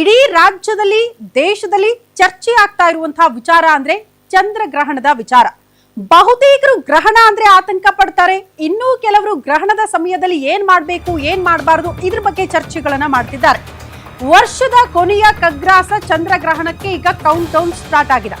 ಇಡೀ ರಾಜ್ಯದಲ್ಲಿ, ದೇಶದಲ್ಲಿ ಚರ್ಚೆ ಆಗ್ತಾ ಇರುವಂತಹ ವಿಚಾರ ಅಂದ್ರೆ ಚಂದ್ರಗ್ರಹಣದ ವಿಚಾರ. ಬಹುತೇಕರು ಗ್ರಹಣ ಅಂದ್ರೆ ಆತಂಕ ಪಡ್ತಾರೆ. ಇನ್ನೂ ಕೆಲವರು ಗ್ರಹಣದ ಸಮಯದಲ್ಲಿ ಏನ್ ಮಾಡಬೇಕು, ಏನ್ ಮಾಡಬಾರದು ಇದ್ರ ಬಗ್ಗೆ ಚರ್ಚೆಗಳನ್ನ ಮಾಡ್ತಿದ್ದಾರೆ. ವರ್ಷದ ಕೊನೆಯ ಕಗ್ರಾಸ ಚಂದ್ರಗ್ರಹಣಕ್ಕೆ ಈಗ ಕೌಂಟ್ ಡೌನ್ ಸ್ಟಾರ್ಟ್ ಆಗಿದೆ.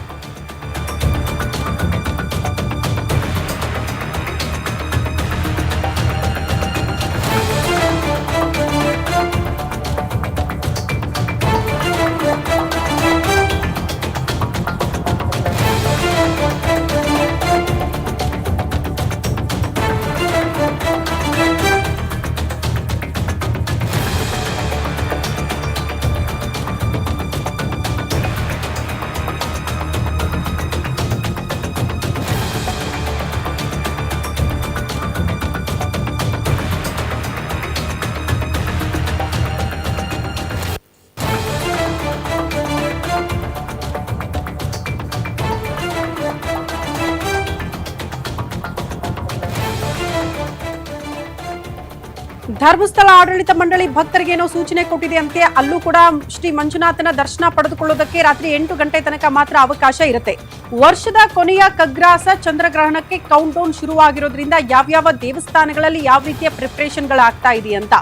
ಧರ್ಮಸ್ಥಳ ಆಡಳಿತ ಮಂಡಳಿ ಭಕ್ತರಿಗೆ ಏನೋ ಸೂಚನೆ ಕೊಟ್ಟಿದೆ ಅಂತೆ. ಅಲ್ಲೂ ಕೂಡ ಶ್ರೀ ಮಂಜುನಾಥನ ದರ್ಶನ ಪಡೆದುಕೊಳ್ಳೋದಕ್ಕೆ ರಾತ್ರಿ ಎಂಟು ಗಂಟೆ ತನಕ ಮಾತ್ರ ಅವಕಾಶ ಇರುತ್ತೆ. ವರ್ಷದ ಕೊನೆಯ ಕಗ್ರಾಸ ಚಂದ್ರಗ್ರಹಣಕ್ಕೆ ಕೌಂಟ್ ಡೌನ್ ಶುರುವಾಗಿರೋದ್ರಿಂದ ಯಾವ್ಯಾವ ದೇವಸ್ಥಾನಗಳಲ್ಲಿ ಯಾವ ರೀತಿಯ ಪ್ರಿಪರೇಷನ್ಗಳಾಗ್ತಾ ಇದೆ ಅಂತ.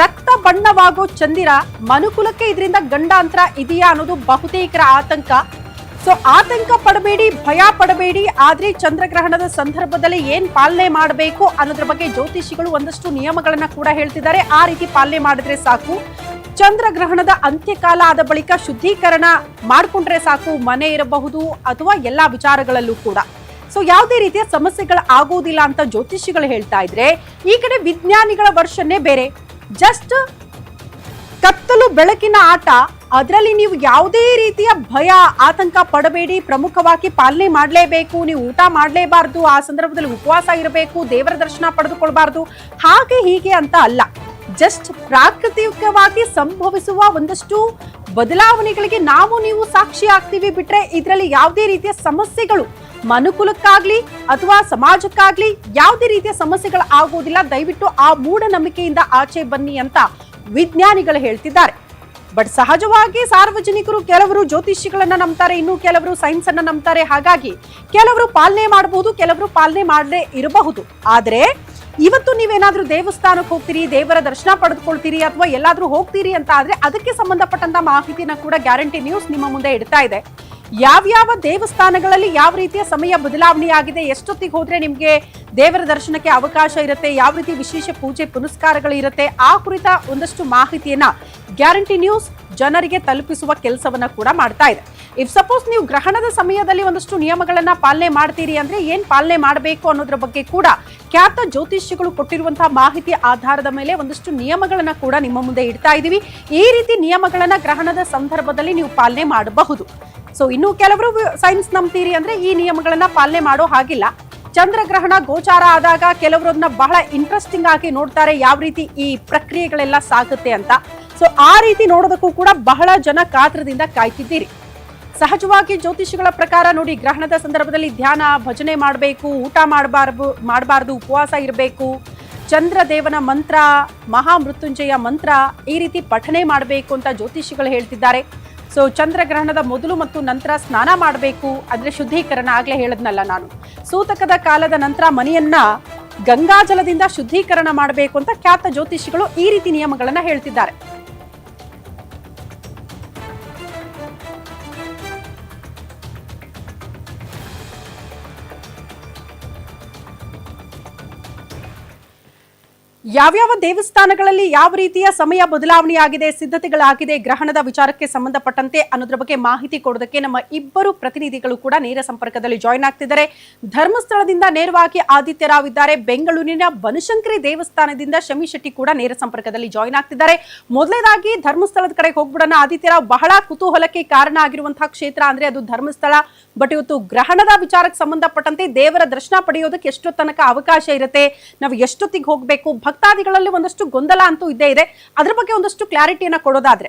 ರಕ್ತ ಬಣ್ಣವಾಗೋ ಚಂದಿರ ಮನುಕುಲಕ್ಕೆ ಇದರಿಂದ ಗಂಡಾಂತರ ಇದೆಯಾ ಅನ್ನೋದು ಬಹುತೇಕರ ಆತಂಕ. ಸೊ ಆತಂಕ ಪಡಬೇಡಿ, ಭಯ ಪಡಬೇಡಿ, ಆದ್ರೆ ಚಂದ್ರಗ್ರಹಣದ ಸಂದರ್ಭದಲ್ಲಿ ಏನ್ ಪಾಲನೆ ಮಾಡಬೇಕು ಅನ್ನೋದ್ರ ಬಗ್ಗೆ ಜ್ಯೋತಿಷಿಗಳು ಒಂದಷ್ಟು ನಿಯಮಗಳನ್ನ ಕೂಡ ಹೇಳ್ತಿದ್ದಾರೆ. ಆ ರೀತಿ ಪಾಲನೆ ಮಾಡಿದ್ರೆ ಸಾಕು. ಚಂದ್ರಗ್ರಹಣದ ಅಂತ್ಯಕಾಲ ಆದ ಬಳಿಕ ಶುದ್ಧೀಕರಣ ಮಾಡಿಕೊಂಡ್ರೆ ಸಾಕು, ಮನೆ ಇರಬಹುದು ಅಥವಾ ಎಲ್ಲಾ ವಿಚಾರಗಳಲ್ಲೂ ಕೂಡ. ಸೊ ಯಾವುದೇ ರೀತಿಯ ಸಮಸ್ಯೆಗಳು ಆಗೋದಿಲ್ಲ ಅಂತ ಜ್ಯೋತಿಷಿಗಳು ಹೇಳ್ತಾ ಇದ್ರೆ, ಈ ಕಡೆ ವಿಜ್ಞಾನಿಗಳ ವರ್ಷನ್ನೇ ಬೇರೆ. ಜಸ್ಟ್ ಕತ್ತಲು ಬೆಳಕಿನ ಆಟ ಅದರಲ್ಲಿ ನೀವು ಯಾವುದೇ ರೀತಿಯ ಭಯ, ಆತಂಕ ಪಡಬೇಡಿ. ಪ್ರಮುಖವಾಗಿ ಪಾಲನೆ ಮಾಡಲೇಬೇಕು. ನೀವು ಊಟ ಮಾಡಲೇಬಾರ್ದು. ಆ ಸಂದರ್ಭದಲ್ಲಿ ಉಪವಾಸ ಇರಬೇಕು. ದೇವರ ದರ್ಶನ ಪಡೆದುಕೊಳ್ಬಾರ್ದು. ಹಾಗೆ ಹೀಗೆ ಅಂತ ಅಲ್ಲ. ಜಸ್ಟ್ ಪ್ರಾಕೃತಿಕವಾಗಿ ಸಂಭವಿಸುವ ಒಂದಷ್ಟು ಬದಲಾವಣೆಗಳಿಗೆ ನಾವು ನೀವು ಸಾಕ್ಷಿ ಆಗ್ತೀವಿ ಬಿಟ್ರೆ ಇದರಲ್ಲಿ ಯಾವುದೇ ರೀತಿಯ ಸಮಸ್ಯೆಗಳು ಮನುಕುಲಕ್ಕಾಗ್ಲಿ ಅಥವಾ ಸಮಾಜಕ್ಕಾಗ್ಲಿ ಯಾವುದೇ ರೀತಿಯ ಸಮಸ್ಯೆಗಳು ಆಗುವುದಿಲ್ಲ. ದಯವಿಟ್ಟು ಆ ಮೂಢನಂಬಿಕೆಯಿಂದ ಆಚೆ ಬನ್ನಿ ಅಂತ ವಿಜ್ಞಾನಿಗಳು ಹೇಳ್ತಿದ್ದಾರೆ. ಬಟ್ ಸಹಜವಾಗಿ ಸಾರ್ವಜನಿಕರು ಕೆಲವರು ಜ್ಯೋತಿಷಿಗಳನ್ನ ನಂಬ್ತಾರೆ, ಇನ್ನು ಕೆಲವರು ಸೈನ್ಸ್ ಅನ್ನ ನಂಬ್ತಾರೆ. ಹಾಗಾಗಿ ಕೆಲವರು ಪಾಲನೆ ಮಾಡಬಹುದು ಕೆಲವರು ಪಾಲನೆ ಮಾಡದೇ ಇರಬಹುದು. ಆದ್ರೆ ಇವತ್ತು ನೀವೇನಾದ್ರೂ ದೇವಸ್ಥಾನಕ್ಕೆ ಹೋಗ್ತೀರಿ, ದೇವರ ದರ್ಶನ ಪಡೆದುಕೊಳ್ತೀರಿ ಅಥವಾ ಎಲ್ಲಾದ್ರೂ ಹೋಗ್ತೀರಿ ಅಂತ ಆದ್ರೆ ಅದಕ್ಕೆ ಸಂಬಂಧಪಟ್ಟಂತ ಮಾಹಿತಿನ ಕೂಡ ಗ್ಯಾರಂಟಿ ನ್ಯೂಸ್ ನಿಮ್ಮ ಮುಂದೆ ಇಡ್ತಾ ಇದೆ. ಯಾವ್ಯಾವ ದೇವಸ್ಥಾನಗಳಲ್ಲಿ ಯಾವ ರೀತಿಯ ಸಮಯ ಬದಲಾವಣೆ ಆಗಿದೆ ಎಷ್ಟೊತ್ತಿಗೆ ಹೋದ್ರೆ ನಿಮ್ಗೆ ದೇವರ ದರ್ಶನಕ್ಕೆ ಅವಕಾಶ ಇರುತ್ತೆ, ಯಾವ ರೀತಿ ವಿಶೇಷ ಪೂಜೆ ಪುನಸ್ಕಾರಗಳು ಇರುತ್ತೆ, ಆ ಕುರಿತ ಒಂದಷ್ಟು ಮಾಹಿತಿಯನ್ನ ಗ್ಯಾರಂಟಿ ನ್ಯೂಸ್ ಜನರಿಗೆ ತಲುಪಿಸುವ ಕೆಲಸವನ್ನ ಕೂಡ ಮಾಡ್ತಾ ಇದೆ. ಇಫ್ ಸಪೋಸ್ ನೀವು ಗ್ರಹಣದ ಸಮಯದಲ್ಲಿ ಒಂದಷ್ಟು ನಿಯಮಗಳನ್ನ ಪಾಲನೆ ಮಾಡ್ತೀರಿ ಅಂದ್ರೆ ಏನ್ ಪಾಲನೆ ಮಾಡಬೇಕು ಅನ್ನೋದ್ರ ಬಗ್ಗೆ ಕೂಡ ಖ್ಯಾತ ಜ್ಯೋತಿಷ್ಯಗಳು ಕೊಟ್ಟಿರುವಂತಹ ಮಾಹಿತಿ ಆಧಾರದ ಮೇಲೆ ಒಂದಷ್ಟು ನಿಯಮಗಳನ್ನ ಕೂಡ ನಿಮ್ಮ ಮುಂದೆ ಇಡ್ತಾ ಇದೀವಿ ಈ ರೀತಿ ನಿಯಮಗಳನ್ನ ಗ್ರಹಣದ ಸಂದರ್ಭದಲ್ಲಿ ನೀವು ಪಾಲನೆ ಮಾಡಬಹುದು. ಸೊ ಇನ್ನು ಕೆಲವರು ಸೈನ್ಸ್ ನಂಬ್ತೀರಿ ಅಂದ್ರೆ ಈ ನಿಯಮಗಳನ್ನ ಪಾಲನೆ ಮಾಡೋ ಹಾಗಿಲ್ಲ. ಚಂದ್ರಗ್ರಹಣ, ಗೋಚಾರ ಆದಾಗ ಕೆಲವರು ಅದನ್ನ ಬಹಳ ಇಂಟ್ರೆಸ್ಟಿಂಗ್ ಆಗಿ ನೋಡ್ತಾರೆ ಯಾವ ರೀತಿ ಈ ಪ್ರಕ್ರಿಯೆಗಳೆಲ್ಲ ಸಾಗುತ್ತೆ ಅಂತ. ಸೊ ಆ ರೀತಿ ನೋಡೋದಕ್ಕೂ ಕೂಡ ಬಹಳ ಜನ ಕಾತ್ರದಿಂದ ಕಾಯ್ತಿದ್ದೀರಿ. ಸಹಜವಾಗಿ ಜ್ಯೋತಿಷಿಗಳ ಪ್ರಕಾರ ನೋಡಿ ಗ್ರಹಣದ ಸಂದರ್ಭದಲ್ಲಿ ಧ್ಯಾನ, ಭಜನೆ ಮಾಡಬೇಕು, ಊಟ ಮಾಡಬಾರ್ದು ಮಾಡಬಾರ್ದು, ಉಪವಾಸ ಇರಬೇಕು. ಚಂದ್ರದೇವನ ಮಂತ್ರ, ಮಹಾಮೃತ್ಯುಂಜಯ ಮಂತ್ರ ಈ ರೀತಿ ಪಠನೆ ಮಾಡಬೇಕು ಅಂತ ಜ್ಯೋತಿಷಿಗಳು ಹೇಳ್ತಿದ್ದಾರೆ. ಸೊ ಚಂದ್ರಗ್ರಹಣದ ಮೊದಲು ಮತ್ತು ನಂತರ ಸ್ನಾನ ಮಾಡಬೇಕು. ಅಂದರೆ ಶುದ್ಧೀಕರಣ ಆಗಲೇ ಹೇಳದ್ನಲ್ಲ ನಾನು. ಸೂತಕದ ಕಾಲದ ನಂತರ ಮನೆಯನ್ನ ಗಂಗಾಜಲದಿಂದ ಶುದ್ಧೀಕರಣ ಮಾಡಬೇಕು ಅಂತ ಖ್ಯಾತ ಜ್ಯೋತಿಷಿಗಳು ಈ ರೀತಿ ನಿಯಮಗಳನ್ನು ಹೇಳ್ತಿದ್ದಾರೆ. ಯಾವ್ಯಾವ ದೇವಸ್ಥಾನಗಳಲ್ಲಿ ಯಾವ ರೀತಿಯ ಸಮಯ ಬದಲಾವಣೆಯಾಗಿದೆ, ಸಿದ್ಧತೆಗಳಾಗಿದೆ, ಗ್ರಹಣದ ವಿಚಾರಕ್ಕೆ ಸಂಬಂಧಪಟ್ಟಂತೆ ಅನ್ನೋದ್ರ ಬಗ್ಗೆ ಮಾಹಿತಿ ಕೊಡೋದಕ್ಕೆ ನಮ್ಮ ಇಬ್ಬರು ಪ್ರತಿನಿಧಿಗಳು ಕೂಡ ನೇರ ಸಂಪರ್ಕದಲ್ಲಿ ಜಾಯಿನ್ ಆಗ್ತಿದ್ದಾರೆ. ಧರ್ಮಸ್ಥಳದಿಂದ ನೇರವಾಗಿ ಆದಿತ್ಯ ರಾವ್ ಇದ್ದಾರೆ. ಬೆಂಗಳೂರಿನ ಬನಶಂಕರಿ ದೇವಸ್ಥಾನದಿಂದ ಶಮಿ ಶೆಟ್ಟಿ ಕೂಡ ನೇರ ಸಂಪರ್ಕದಲ್ಲಿ ಜಾಯಿನ್ ಆಗ್ತಿದ್ದಾರೆ. ಮೊದಲನೇದಾಗಿ ಧರ್ಮಸ್ಥಳದ ಕಡೆ ಹೋಗ್ಬಿಡೋಣ. ಆದಿತ್ಯ ರಾವ್ ಬಹಳ ಕುತೂಹಲಕ್ಕೆ ಕಾರಣ ಆಗಿರುವಂತಹ ಕ್ಷೇತ್ರ ಅಂದ್ರೆ ಅದು ಧರ್ಮಸ್ಥಳ. ಬಟ್ ಇವತ್ತು ಗ್ರಹಣದ ವಿಚಾರಕ್ಕೆ ಸಂಬಂಧಪಟ್ಟಂತೆ ದೇವರ ದರ್ಶನ ಪಡೆಯೋದಕ್ಕೆ ಎಷ್ಟು ತನಕ ಅವಕಾಶ ಇರುತ್ತೆ. ನಾವು ಎಷ್ಟೊತ್ತಿಗೆ ಹೋಗ್ಬೇಕು? ಭಕ್ತಾದಿಗಳಲ್ಲಿ ಒಂದಷ್ಟು ಗೊಂದಲ ಅಂತೂ ಇದ್ದೇ ಇದೆ. ಅದ್ರ ಬಗ್ಗೆ ಒಂದಷ್ಟು ಕ್ಲಾರಿಟಿಯನ್ನ ಕೊಡೋದಾದ್ರೆ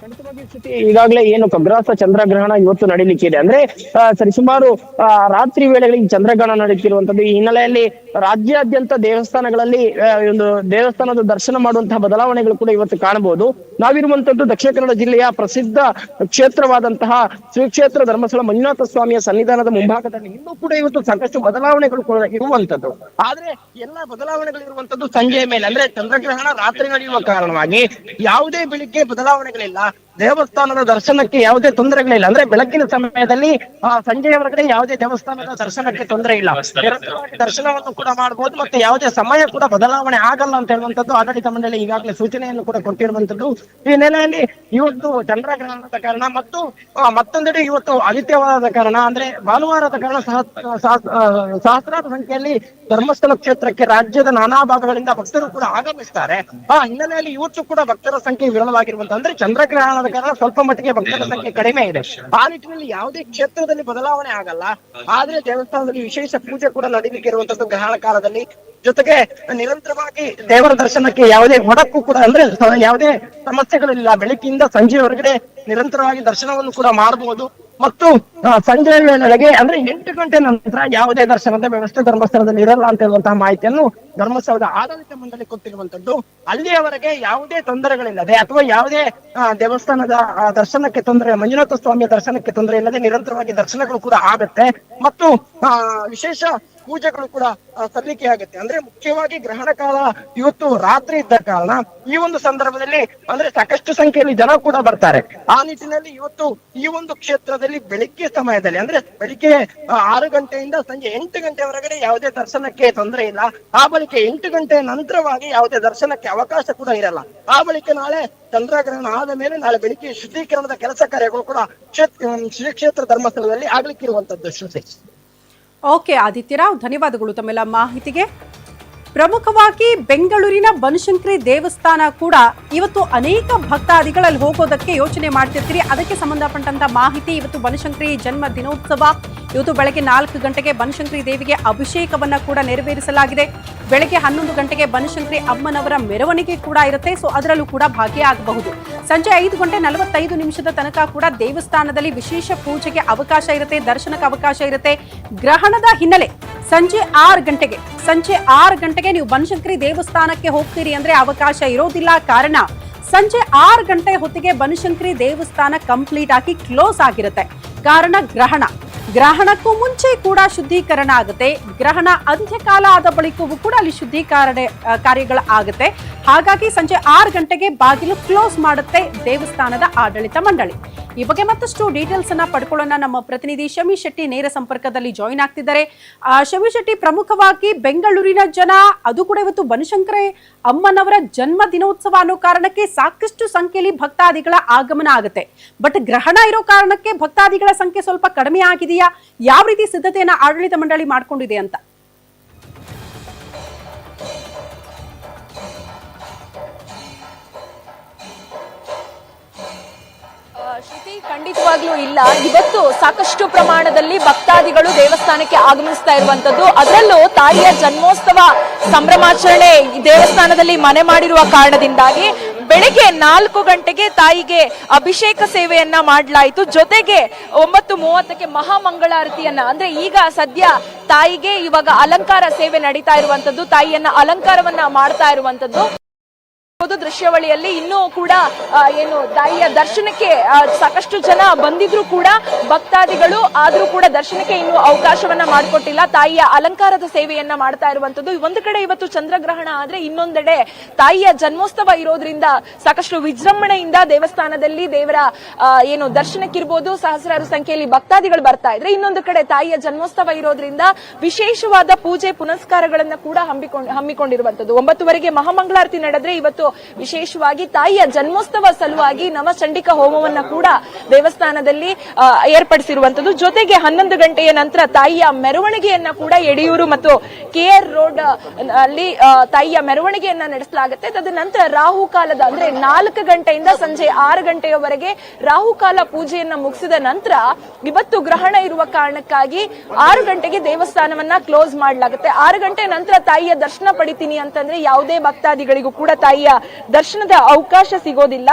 ಖಂಡಿತವಾಗಿ ಈಗಾಗಲೇ ಏನು ಕಗ್ರಾಸ ಚಂದ್ರಗ್ರಹಣ ಇವತ್ತು ನಡೀಲಿಕ್ಕೆ ಇದೆ. ಅಂದ್ರೆ ಸರಿಸುಮಾರು ಸರಿ ಸುಮಾರು ಆ, ರಾತ್ರಿ ವೇಳೆಗಳಿಗೆ ಚಂದ್ರಗ್ರಹಣ ನಡೀತಿರುವಂತದ್ದು ಈ ಹಿನ್ನೆಲೆಯಲ್ಲಿ ರಾಜ್ಯಾದ್ಯಂತ ದೇವಸ್ಥಾನಗಳಲ್ಲಿ ಒಂದು ದೇವಸ್ಥಾನದ ದರ್ಶನ ಮಾಡುವಂತಹ ಬದಲಾವಣೆಗಳು ಕೂಡ ಇವತ್ತು ಕಾಣಬಹುದು. ನಾವಿರುವಂತದ್ದು ದಕ್ಷಿಣ ಕನ್ನಡ ಜಿಲ್ಲೆಯ ಪ್ರಸಿದ್ಧ ಕ್ಷೇತ್ರವಾದಂತಹ ಶ್ರೀ ಕ್ಷೇತ್ರ ಧರ್ಮಸ್ಥಳ ಮಂಜುನಾಥ ಸ್ವಾಮಿಯ ಸನ್ನಿಧಾನದ ಮುಂಭಾಗದಲ್ಲಿ ಇನ್ನೂ ಕೂಡ ಇವತ್ತು ಸಾಕಷ್ಟು ಬದಲಾವಣೆಗಳು ಕೂಡ ಇರುವಂತದ್ದು ಆದ್ರೆ ಎಲ್ಲ ಬದಲಾವಣೆಗಳು ಇರುವಂತದ್ದು ಸಂಜೆಯ ಮೇಲೆ. ಅಂದ್ರೆ ಚಂದ್ರಗ್ರಹಣ ರಾತ್ರಿ ನಡೆಯುವ ಕಾರಣವಾಗಿ ಯಾವುದೇ ಬೆಳಿಗ್ಗೆ ಬದಲಾವಣೆಗಳಿಲ್ಲ. ha. ದೇವಸ್ಥಾನದ ದರ್ಶನಕ್ಕೆ ಯಾವುದೇ ತೊಂದರೆಗಳಿಲ್ಲ ಅಂದ್ರೆ ಬೆಳಕಿನ ಸಮಯದಲ್ಲಿ ಆ ಹೊರಗಡೆ ಯಾವುದೇ ದೇವಸ್ಥಾನದ ದರ್ಶನಕ್ಕೆ ತೊಂದರೆ ಇಲ್ಲ. ದರ್ಶನವನ್ನು ಕೂಡ ಮಾಡಬಹುದು ಮತ್ತೆ ಯಾವುದೇ ಸಮಯ ಕೂಡ ಬದಲಾವಣೆ ಆಗಲ್ಲ ಅಂತ ಹೇಳುವಂತದ್ದು ಆಡಳಿತ ಮಂಡಳಿ ಈಗಾಗಲೇ ಸೂಚನೆಯನ್ನು ಕೂಡ ಕೊಟ್ಟಿರುವಂತದ್ದು ಈ ನೆಲೆಯಲ್ಲಿ ಇವತ್ತು ಚಂದ್ರಗ್ರಹಣದ ಕಾರಣ ಮತ್ತು ಮತ್ತೊಂದೆಡೆ ಇವತ್ತು ಆದಿತ್ಯವಾರದ ಕಾರಣ, ಅಂದ್ರೆ ಭಾನುವಾರದ ಕಾರಣ ಸಹ- ಸಹ- ಸಹಸ್ರಾರು ಸಂಖ್ಯೆಯಲ್ಲಿ ಧರ್ಮಸ್ಥಳ ಕ್ಷೇತ್ರಕ್ಕೆ ರಾಜ್ಯದ ನಾನಾ ಭಾಗಗಳಿಂದ ಭಕ್ತರು ಕೂಡ ಆಗಮಿಸ್ತಾರೆ. ಆ ಹಿನ್ನೆಲೆಯಲ್ಲಿ ಇವತ್ತು ಕೂಡ ಭಕ್ತರ ಸಂಖ್ಯೆ ವಿರಳವಾಗಿರುವಂತ ಅಂದ್ರೆ ಚಂದ್ರಗ್ರಹಣದ ಕಾರಣ ಸ್ವಲ್ಪ ಮಟ್ಟಿಗೆ ಭಕ್ತರ ಸಂಖ್ಯೆ ಕಡಿಮೆ ಇದೆ. ಆ ನಿಟ್ಟಿನಲ್ಲಿ ಯಾವುದೇ ಕ್ಷೇತ್ರದಲ್ಲಿ ಬದಲಾವಣೆ ಆಗಲ್ಲ. ಆದ್ರೆ ದೇವಸ್ಥಾನದಲ್ಲಿ ವಿಶೇಷ ಪೂಜೆ ಕೂಡ ನಡೀಲಿಕ್ಕೆ ಇರುವಂತದ್ದು ಗ್ರಹಣ ಕಾಲದಲ್ಲಿ. ಜೊತೆಗೆ ನಿರಂತರವಾಗಿ ದೇವರ ದರ್ಶನಕ್ಕೆ ಯಾವುದೇ ಹೊಡಕು ಕೂಡ ಅಂದ್ರೆ ಯಾವುದೇ ಸಮಸ್ಯೆಗಳಿಲ್ಲ. ಬೆಳಕಿಯಿಂದ ಸಂಜೆ ಹೊರಗಡೆ ನಿರಂತರವಾಗಿ ದರ್ಶನವನ್ನು ಕೂಡ ಮಾಡಬಹುದು. ಮತ್ತು ಸಂಜೆ ವೇಳೆಗೆ ಅಂದ್ರೆ ಎಂಟು ಗಂಟೆ ನಂತರ ಯಾವುದೇ ದರ್ಶನದ ವ್ಯವಸ್ಥೆ ಧರ್ಮಸ್ಥಳದಲ್ಲಿ ಇರಲ್ಲ ಅಂತ ಹೇಳುವಂತಹ ಮಾಹಿತಿಯನ್ನು ಧರ್ಮಸ್ಥಳದ ಆಡಳಿತ ಮಂಡಳಿ ಕೊಟ್ಟಿರುವಂತದ್ದು ಅಲ್ಲಿಯವರೆಗೆ ಯಾವುದೇ ತೊಂದರೆಗಳಿಲ್ಲದೆ ಅಥವಾ ಯಾವುದೇ ದೇವಸ್ಥಾನದ ದರ್ಶನಕ್ಕೆ ತೊಂದರೆ, ಮಂಜುನಾಥ ಸ್ವಾಮಿಯ ದರ್ಶನಕ್ಕೆ ತೊಂದರೆ ಇಲ್ಲದೆ ನಿರಂತರವಾಗಿ ದರ್ಶನಗಳು ಕೂಡ ಆಗತ್ತೆ. ಮತ್ತು ವಿಶೇಷ ಪೂಜೆಗಳು ಕೂಡ ಸಲ್ಲಿಕೆ ಆಗುತ್ತೆ. ಅಂದ್ರೆ ಮುಖ್ಯವಾಗಿ ಗ್ರಹಣ ಕಾಲ ಇವತ್ತು ರಾತ್ರಿ ಇದ್ದ ಕಾರಣ ಈ ಒಂದು ಸಂದರ್ಭದಲ್ಲಿ ಅಂದ್ರೆ ಸಾಕಷ್ಟು ಸಂಖ್ಯೆಯಲ್ಲಿ ಜನ ಕೂಡ ಬರ್ತಾರೆ. ಆ ನಿಟ್ಟಿನಲ್ಲಿ ಇವತ್ತು ಈ ಒಂದು ಕ್ಷೇತ್ರದಲ್ಲಿ ಬೆಳಿಗ್ಗೆ ಸಮಯದಲ್ಲಿ, ಅಂದ್ರೆ ಬೆಳಿಗ್ಗೆ ಆರು ಗಂಟೆಯಿಂದ ಸಂಜೆ ಎಂಟು ಗಂಟೆವರೆಗೆ ಯಾವುದೇ ದರ್ಶನಕ್ಕೆ ತೊಂದರೆ ಇಲ್ಲ. ಆ ಬಳಿಕ ಎಂಟು ಗಂಟೆ ನಂತರವಾಗಿ ಯಾವುದೇ ದರ್ಶನಕ್ಕೆ ಅವಕಾಶ ಕೂಡ ಇರಲ್ಲ. ಆ ಬಳಿಕ ನಾಳೆ ಚಂದ್ರಗ್ರಹಣ ಆದ ಮೇಲೆ ನಾಳೆ ಬೆಳಿಗ್ಗೆ ಶುದ್ಧೀಕರಣದ ಕೆಲಸ ಕಾರ್ಯಗಳು ಕೂಡ ಕ್ಷೇತ್ರ ಶ್ರೀ ಕ್ಷೇತ್ರ ಧರ್ಮಸ್ಥಳದಲ್ಲಿ ಆಗ್ಲಿಕ್ಕಿರುವಂತದ್ದು ಶ್ರುತಿ ಓಕೆ ಆದಿತ್ಯರಾವ್ ಧನ್ಯವಾದಗಳು ತಮ್ಮೆಲ್ಲ ಮಾಹಿತಿಗೆ. ಪ್ರಮುಖವಾಗಿ ಬೆಂಗಳೂರಿನ ಬನಶಂಕರಿ ದೇವಸ್ಥಾನ ಕೂಡ ಇವತ್ತು ಅನೇಕ ಭಕ್ತಾದಿಗಳಲ್ಲಿ ಹೋಗೋದಕ್ಕೆ ಯೋಚನೆ ಮಾಡ್ತಿರ್ತೀರಿ. ಅದಕ್ಕೆ ಸಂಬಂಧಪಟ್ಟಂತ ಮಾಹಿತಿ ಇವತ್ತು ಬನಶಂಕರಿ ಜನ್ಮ ದಿನೋತ್ಸವ ಇವತ್ತು ಬೆಳಗ್ಗೆ ನಾಲ್ಕು ಗಂಟೆಗೆ ಬನಶಂಕರಿ ದೇವಿಗೆ ಅಭಿಷೇಕವನ್ನ ಕೂಡ ನೆರವೇರಿಸಲಾಗಿದೆ. ಬೆಳಗ್ಗೆ ಹನ್ನೊಂದು ಗಂಟೆಗೆ ಬನಶಂಕರಿ ಅಮ್ಮನವರ ಮೆರವಣಿಗೆ ಕೂಡ ಇರುತ್ತೆ. ಸೊ ಅದರಲ್ಲೂ ಕೂಡ ಭಾಗಿಯಾಗಬಹುದು ಸಂಜೆ ಐದು ಗಂಟೆ ನಲವತ್ತೈದು ನಿಮಿಷದ ತನಕ ಕೂಡ ದೇವಸ್ಥಾನದಲ್ಲಿ ವಿಶೇಷ ಪೂಜೆಗೆ ಅವಕಾಶ ಇರುತ್ತೆ, ದರ್ಶನಕ್ಕೆ ಅವಕಾಶ ಇರುತ್ತೆ. ಗ್ರಹಣದ ಹಿನ್ನೆಲೆ ಸಂಜೆ ಆರು ಗಂಟೆಗೆ, ಸಂಜೆ ಆರು ಗಂಟೆಗೆ ನೀವು ಬನಶಂಕರಿ ದೇವಸ್ಥಾನಕ್ಕೆ ಹೋಗ್ತೀರಿ ಅಂದ್ರೆ ಅವಕಾಶ ಇರೋದಿಲ್ಲ. ಕಾರಣ ಸಂಜೆ ಆರು ಗಂಟೆ ಹೊತ್ತಿಗೆ ಬನಶಂಕರಿ ದೇವಸ್ಥಾನ ಕಂಪ್ಲೀಟ್ ಆಗಿ ಕ್ಲೋಸ್ ಆಗಿರುತ್ತೆ. ಕಾರಣ ಗ್ರಹಣ. ಗ್ರಹಣಕ್ಕೂ ಮುಂಚೆ ಕೂಡ ಶುದ್ಧೀಕರಣ ಆಗುತ್ತೆ. ಗ್ರಹಣ ಅಂತ್ಯಕಾಲ ಆದ ಬಳಿಕವೂ ಕೂಡ ಅಲ್ಲಿ ಶುದ್ಧೀಕರಣ ಕಾರ್ಯಗಳು ಆಗುತ್ತೆ. ಹಾಗಾಗಿ ಸಂಜೆ ಆರು ಗಂಟೆಗೆ ಬಾಗಿಲು ಕ್ಲೋಸ್ ಮಾಡುತ್ತೆ ದೇವಸ್ಥಾನದ ಆಡಳಿತ ಮಂಡಳಿ. ಈ ಬಗ್ಗೆ ಮತ್ತಷ್ಟು ಡೀಟೇಲ್ಸ್ ಅನ್ನ ಪಡ್ಕೊಳ್ಳೋಣ. ನಮ್ಮ ಪ್ರತಿನಿಧಿ ಶಮಿ ಶೆಟ್ಟಿ ನೇರ ಸಂಪರ್ಕದಲ್ಲಿ ಜಾಯಿನ್ ಆಗ್ತಿದ್ದಾರೆ. ಶಮಿ ಶೆಟ್ಟಿ, ಪ್ರಮುಖವಾಗಿ ಬೆಂಗಳೂರಿನ ಜನ, ಅದು ಕೂಡ ಇವತ್ತು ಬನಶಂಕರ ಅಮ್ಮನವರ ಜನ್ಮ ದಿನೋತ್ಸವ ಅನ್ನೋ ಕಾರಣಕ್ಕೆ ಸಾಕಷ್ಟು ಸಂಖ್ಯೆಯಲ್ಲಿ ಭಕ್ತಾದಿಗಳ ಆಗಮನ ಆಗುತ್ತೆ. ಬಟ್ ಗ್ರಹಣ ಇರೋ ಕಾರಣಕ್ಕೆ ಭಕ್ತಾದಿಗಳ ಸಂಖ್ಯೆ ಸ್ವಲ್ಪ ಕಡಿಮೆ ಆಗಿದೆಯಾ ಯಾವ ರೀತಿ ಸಿದ್ಧತೆಯನ್ನ ಆಡಳಿತ ಮಂಡಳಿ ಮಾಡ್ಕೊಂಡಿದೆ ಅಂತ? ಶ್ರುತಿ ಖಂಡಿತವಾಗ್ಲೂ ಇಲ್ಲ. ಇವತ್ತು ಸಾಕಷ್ಟು ಪ್ರಮಾಣದಲ್ಲಿ ಭಕ್ತಾದಿಗಳು ದೇವಸ್ಥಾನಕ್ಕೆ ಆಗಮಿಸ್ತಾ ಇರುವಂತದ್ದು ಅದರಲ್ಲೂ ತಾಯಿಯ ಜನ್ಮೋತ್ಸವ ಸಂಭ್ರಮಾಚರಣೆ ದೇವಸ್ಥಾನದಲ್ಲಿ ಮನೆ ಮಾಡಿರುವ ಕಾರಣದಿಂದಾಗಿ ಬೆಳಿಗ್ಗೆ ನಾಲ್ಕು ಗಂಟೆಗೆ ತಾಯಿಗೆ ಅಭಿಷೇಕ ಸೇವೆಯನ್ನ ಮಾಡಲಾಯಿತು. ಜೊತೆಗೆ ಒಂಬತ್ತು ಮೂವತ್ತಕ್ಕೆ ಮಹಾಮಂಗಳಾರತಿಯನ್ನ, ಅಂದ್ರೆ ಈಗ ಸದ್ಯ ತಾಯಿಗೆ ಇವಾಗ ಅಲಂಕಾರ ಸೇವೆ ನಡೀತಾ ಇರುವಂತದ್ದು ತಾಯಿಯನ್ನ ಅಲಂಕಾರವನ್ನ ಮಾಡ್ತಾ ಇರುವಂತದ್ದು ದೃಶ್ಯಾವಳಿಯಲ್ಲಿ ಇನ್ನೂ ಕೂಡ ಏನು ತಾಯಿಯ ದರ್ಶನಕ್ಕೆ ಸಾಕಷ್ಟು ಜನ ಬಂದಿದ್ರು ಕೂಡ ಭಕ್ತಾದಿಗಳು ಆದ್ರೂ ಕೂಡ ದರ್ಶನಕ್ಕೆ ಇನ್ನು ಅವಕಾಶವನ್ನ ಮಾಡಿಕೊಟ್ಟಿಲ್ಲ. ತಾಯಿಯ ಅಲಂಕಾರದ ಸೇವೆಯನ್ನ ಮಾಡ್ತಾ ಇರುವಂತದ್ದು. ಒಂದು ಕಡೆ ಇವತ್ತು ಚಂದ್ರಗ್ರಹಣ ಆದ್ರೆ ಇನ್ನೊಂದೆಡೆ ತಾಯಿಯ ಜನ್ಮೋತ್ಸವ ಇರೋದ್ರಿಂದ ಸಾಕಷ್ಟು ವಿಜೃಂಭಣೆಯಿಂದ ದೇವಸ್ಥಾನದಲ್ಲಿ ದೇವರ ಏನು ದರ್ಶನಕ್ಕಿರ್ಬೋದು ಸಹಸ್ರಾರು ಸಂಖ್ಯೆಯಲ್ಲಿ ಭಕ್ತಾದಿಗಳು ಬರ್ತಾ ಇದ್ರೆ ಇನ್ನೊಂದು ಕಡೆ ತಾಯಿಯ ಜನ್ಮೋತ್ಸವ ಇರೋದ್ರಿಂದ ವಿಶೇಷವಾದ ಪೂಜೆ ಪುನಸ್ಕಾರಗಳನ್ನ ಕೂಡ ಹಮ್ಮಿಕೊಂಡು ಹಮ್ಮಿಕೊಂಡಿರುವಂತದ್ದು. ಒಂಬತ್ತುವರೆಗೆ ಮಹಾಮಂಗಳಾರತಿ ನಡೆದ್ರೆ ಇವತ್ತು ವಿಶೇಷವಾಗಿ ತಾಯಿಯ ಜನ್ಮೋತ್ಸವ ಸಲುವಾಗಿ ನವಚಂಡಿಕ ಹೋಮವನ್ನ ಕೂಡ ದೇವಸ್ಥಾನದಲ್ಲಿ ಏರ್ಪಡಿಸಿರುವಂತದ್ದು ಜೊತೆಗೆ ಹನ್ನೊಂದು ಗಂಟೆಯ ನಂತರ ತಾಯಿಯ ಮೆರವಣಿಗೆಯನ್ನ ಕೂಡ ಯಡಿಯೂರು ಮತ್ತು ಕೆಆರ್ ರೋಡ್ ಅಲ್ಲಿ ತಾಯಿಯ ಮೆರವಣಿಗೆಯನ್ನ ನಡೆಸಲಾಗುತ್ತೆ. ತದನಂತರ ರಾಹುಕಾಲದ ಅಂದ್ರೆ ನಾಲ್ಕು ಗಂಟೆಯಿಂದ ಸಂಜೆ ಆರು ಗಂಟೆಯವರೆಗೆ ರಾಹುಕಾಲ ಪೂಜೆಯನ್ನ ಮುಗಿಸಿದ ನಂತರ ಇವತ್ತು ಗ್ರಹಣ ಇರುವ ಕಾರಣಕ್ಕಾಗಿ ಆರು ಗಂಟೆಗೆ ದೇವಸ್ಥಾನವನ್ನ ಕ್ಲೋಸ್ ಮಾಡಲಾಗುತ್ತೆ. ಆರು ಗಂಟೆ ನಂತರ ತಾಯಿಯ ದರ್ಶನ ಪಡಿತೀನಿ ಅಂತಂದ್ರೆ ಯಾವುದೇ ಭಕ್ತಾದಿಗಳಿಗೂ ಕೂಡ ತಾಯಿಯ ದರ್ಶನದ ಅವಕಾಶ ಸಿಗೋದಿಲ್ಲ.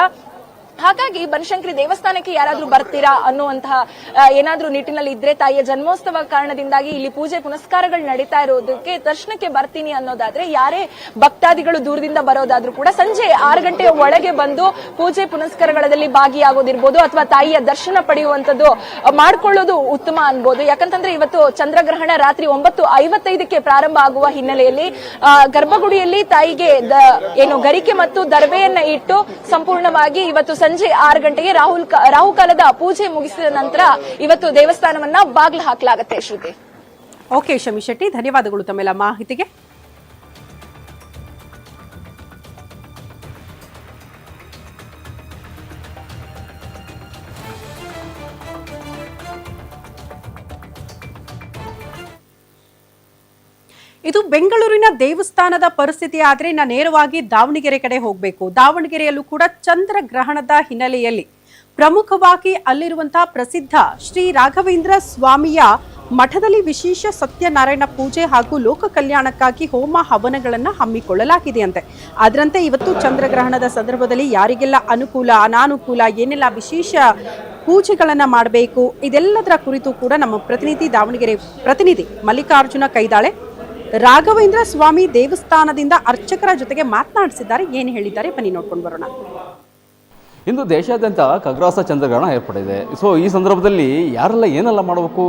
ಹಾಗಾಗಿ ಬನಶಂಕರಿ ದೇವಸ್ಥಾನಕ್ಕೆ ಯಾರಾದ್ರೂ ಬರ್ತೀರಾ ಅನ್ನುವಂತಹ ಏನಾದ್ರೂ ನಿಟ್ಟಿನಲ್ಲಿ ಇದ್ರೆ ತಾಯಿಯ ಜನ್ಮೋತ್ಸವ ಕಾರಣದಿಂದಾಗಿ ಇಲ್ಲಿ ಪೂಜೆ ಪುನಸ್ಕಾರಗಳು ನಡೀತಾ ಇರೋದಕ್ಕೆ ದರ್ಶನಕ್ಕೆ ಬರ್ತೀನಿ ಅನ್ನೋದಾದ್ರೆ ಯಾರೇ ಭಕ್ತಾದಿಗಳು ದೂರದಿಂದ ಬರೋದಾದ್ರೂ ಕೂಡ ಸಂಜೆ ಆರು ಗಂಟೆಯ ಒಳಗೆ ಬಂದು ಪೂಜೆ ಪುನಸ್ಕಾರಗಳಲ್ಲಿ ಭಾಗಿಯಾಗೋದಿರ್ಬೋದು ಅಥವಾ ತಾಯಿಯ ದರ್ಶನ ಪಡೆಯುವಂತದ್ದು ಮಾಡ್ಕೊಳ್ಳೋದು ಉತ್ತಮ ಅನ್ಬೋದು. ಯಾಕಂತಂದ್ರೆ ಇವತ್ತು ಚಂದ್ರಗ್ರಹಣ ರಾತ್ರಿ ಒಂಬತ್ತು ಐವತ್ತೈದಕ್ಕೆ ಪ್ರಾರಂಭ ಆಗುವ ಹಿನ್ನೆಲೆಯಲ್ಲಿ ಗರ್ಭಗುಡಿಯಲ್ಲಿ ತಾಯಿಗೆ ಏನು ಗರಿಕೆ ಮತ್ತು ದರ್ಬೆಯನ್ನ ಇಟ್ಟು ಸಂಪೂರ್ಣವಾಗಿ ಇವತ್ತು ಸಂಜೆ ಆರು ಗಂಟೆಗೆ ರಾಹುಲ್ ರಾಹುಕಾಲದ ಪೂಜೆ ಮುಗಿಸಿದ ನಂತರ ಇವತ್ತು ದೇವಸ್ಥಾನವನ್ನ ಬಾಗಿಲು ಹಾಕಲಾಗುತ್ತೆ ಶ್ರುತಿ. ಓಕೆ ಶಮಿ ಶೆಟ್ಟಿ, ಧನ್ಯವಾದಗಳು ತಮ್ಮೆಲ್ಲ ಮಾಹಿತಿಗೆ. ಇದು ಬೆಂಗಳೂರಿನ ದೇವಸ್ಥಾನದ ಪರಿಸ್ಥಿತಿ ಆದರೆ ಇನ್ನು ನೇರವಾಗಿ ದಾವಣಗೆರೆ ಕಡೆ ಹೋಗಬೇಕು. ದಾವಣಗೆರೆಯಲ್ಲೂ ಕೂಡ ಚಂದ್ರಗ್ರಹಣದ ಹಿನ್ನೆಲೆಯಲ್ಲಿ ಪ್ರಮುಖವಾಗಿ ಅಲ್ಲಿರುವಂತಹ ಪ್ರಸಿದ್ಧ ಶ್ರೀ ರಾಘವೇಂದ್ರ ಸ್ವಾಮಿಯ ಮಠದಲ್ಲಿ ವಿಶೇಷ ಸತ್ಯನಾರಾಯಣ ಪೂಜೆ ಹಾಗೂ ಲೋಕ ಕಲ್ಯಾಣಕ್ಕಾಗಿ ಹೋಮ ಹವನಗಳನ್ನು ಹಮ್ಮಿಕೊಳ್ಳಲಾಗಿದೆ ಅಂತೆ ಅದರಂತೆ ಇವತ್ತು ಚಂದ್ರಗ್ರಹಣದ ಸಂದರ್ಭದಲ್ಲಿ ಯಾರಿಗೆಲ್ಲ ಅನುಕೂಲ, ಅನಾನುಕೂಲ, ಏನೆಲ್ಲ ವಿಶೇಷ ಪೂಜೆಗಳನ್ನು ಮಾಡಬೇಕು, ಇದೆಲ್ಲದರ ಕುರಿತು ಕೂಡ ನಮ್ಮ ಪ್ರತಿನಿಧಿ ದಾವಣಗೆರೆ ಪ್ರತಿನಿಧಿ ಮಲ್ಲಿಕಾರ್ಜುನ ಕೈದಾಳೆ ರಾಘವೇಂದ್ರ ಸ್ವಾಮಿ ದೇವಸ್ಥಾನದಿಂದ ಅರ್ಚಕರ ಜೊತೆಗೆ ಮಾತನಾಡಿಸಿದ್ದಾರೆ. ಏನು ಹೇಳಿದ್ದಾರೆ? ಬನ್ನಿ ನೋಡ್ಕೊಂಡು ಬರೋಣ. ಇಂದು ದೇಶಾದ್ಯಂತ ಖಗ್ರಾಸ ಚಂದ್ರಗ್ರಹಣ ಏರ್ಪಡಿದೆ. ಸೊ ಈ ಸಂದರ್ಭದಲ್ಲಿ ಯಾರೆಲ್ಲ ಏನೆಲ್ಲ ಮಾಡಬೇಕು?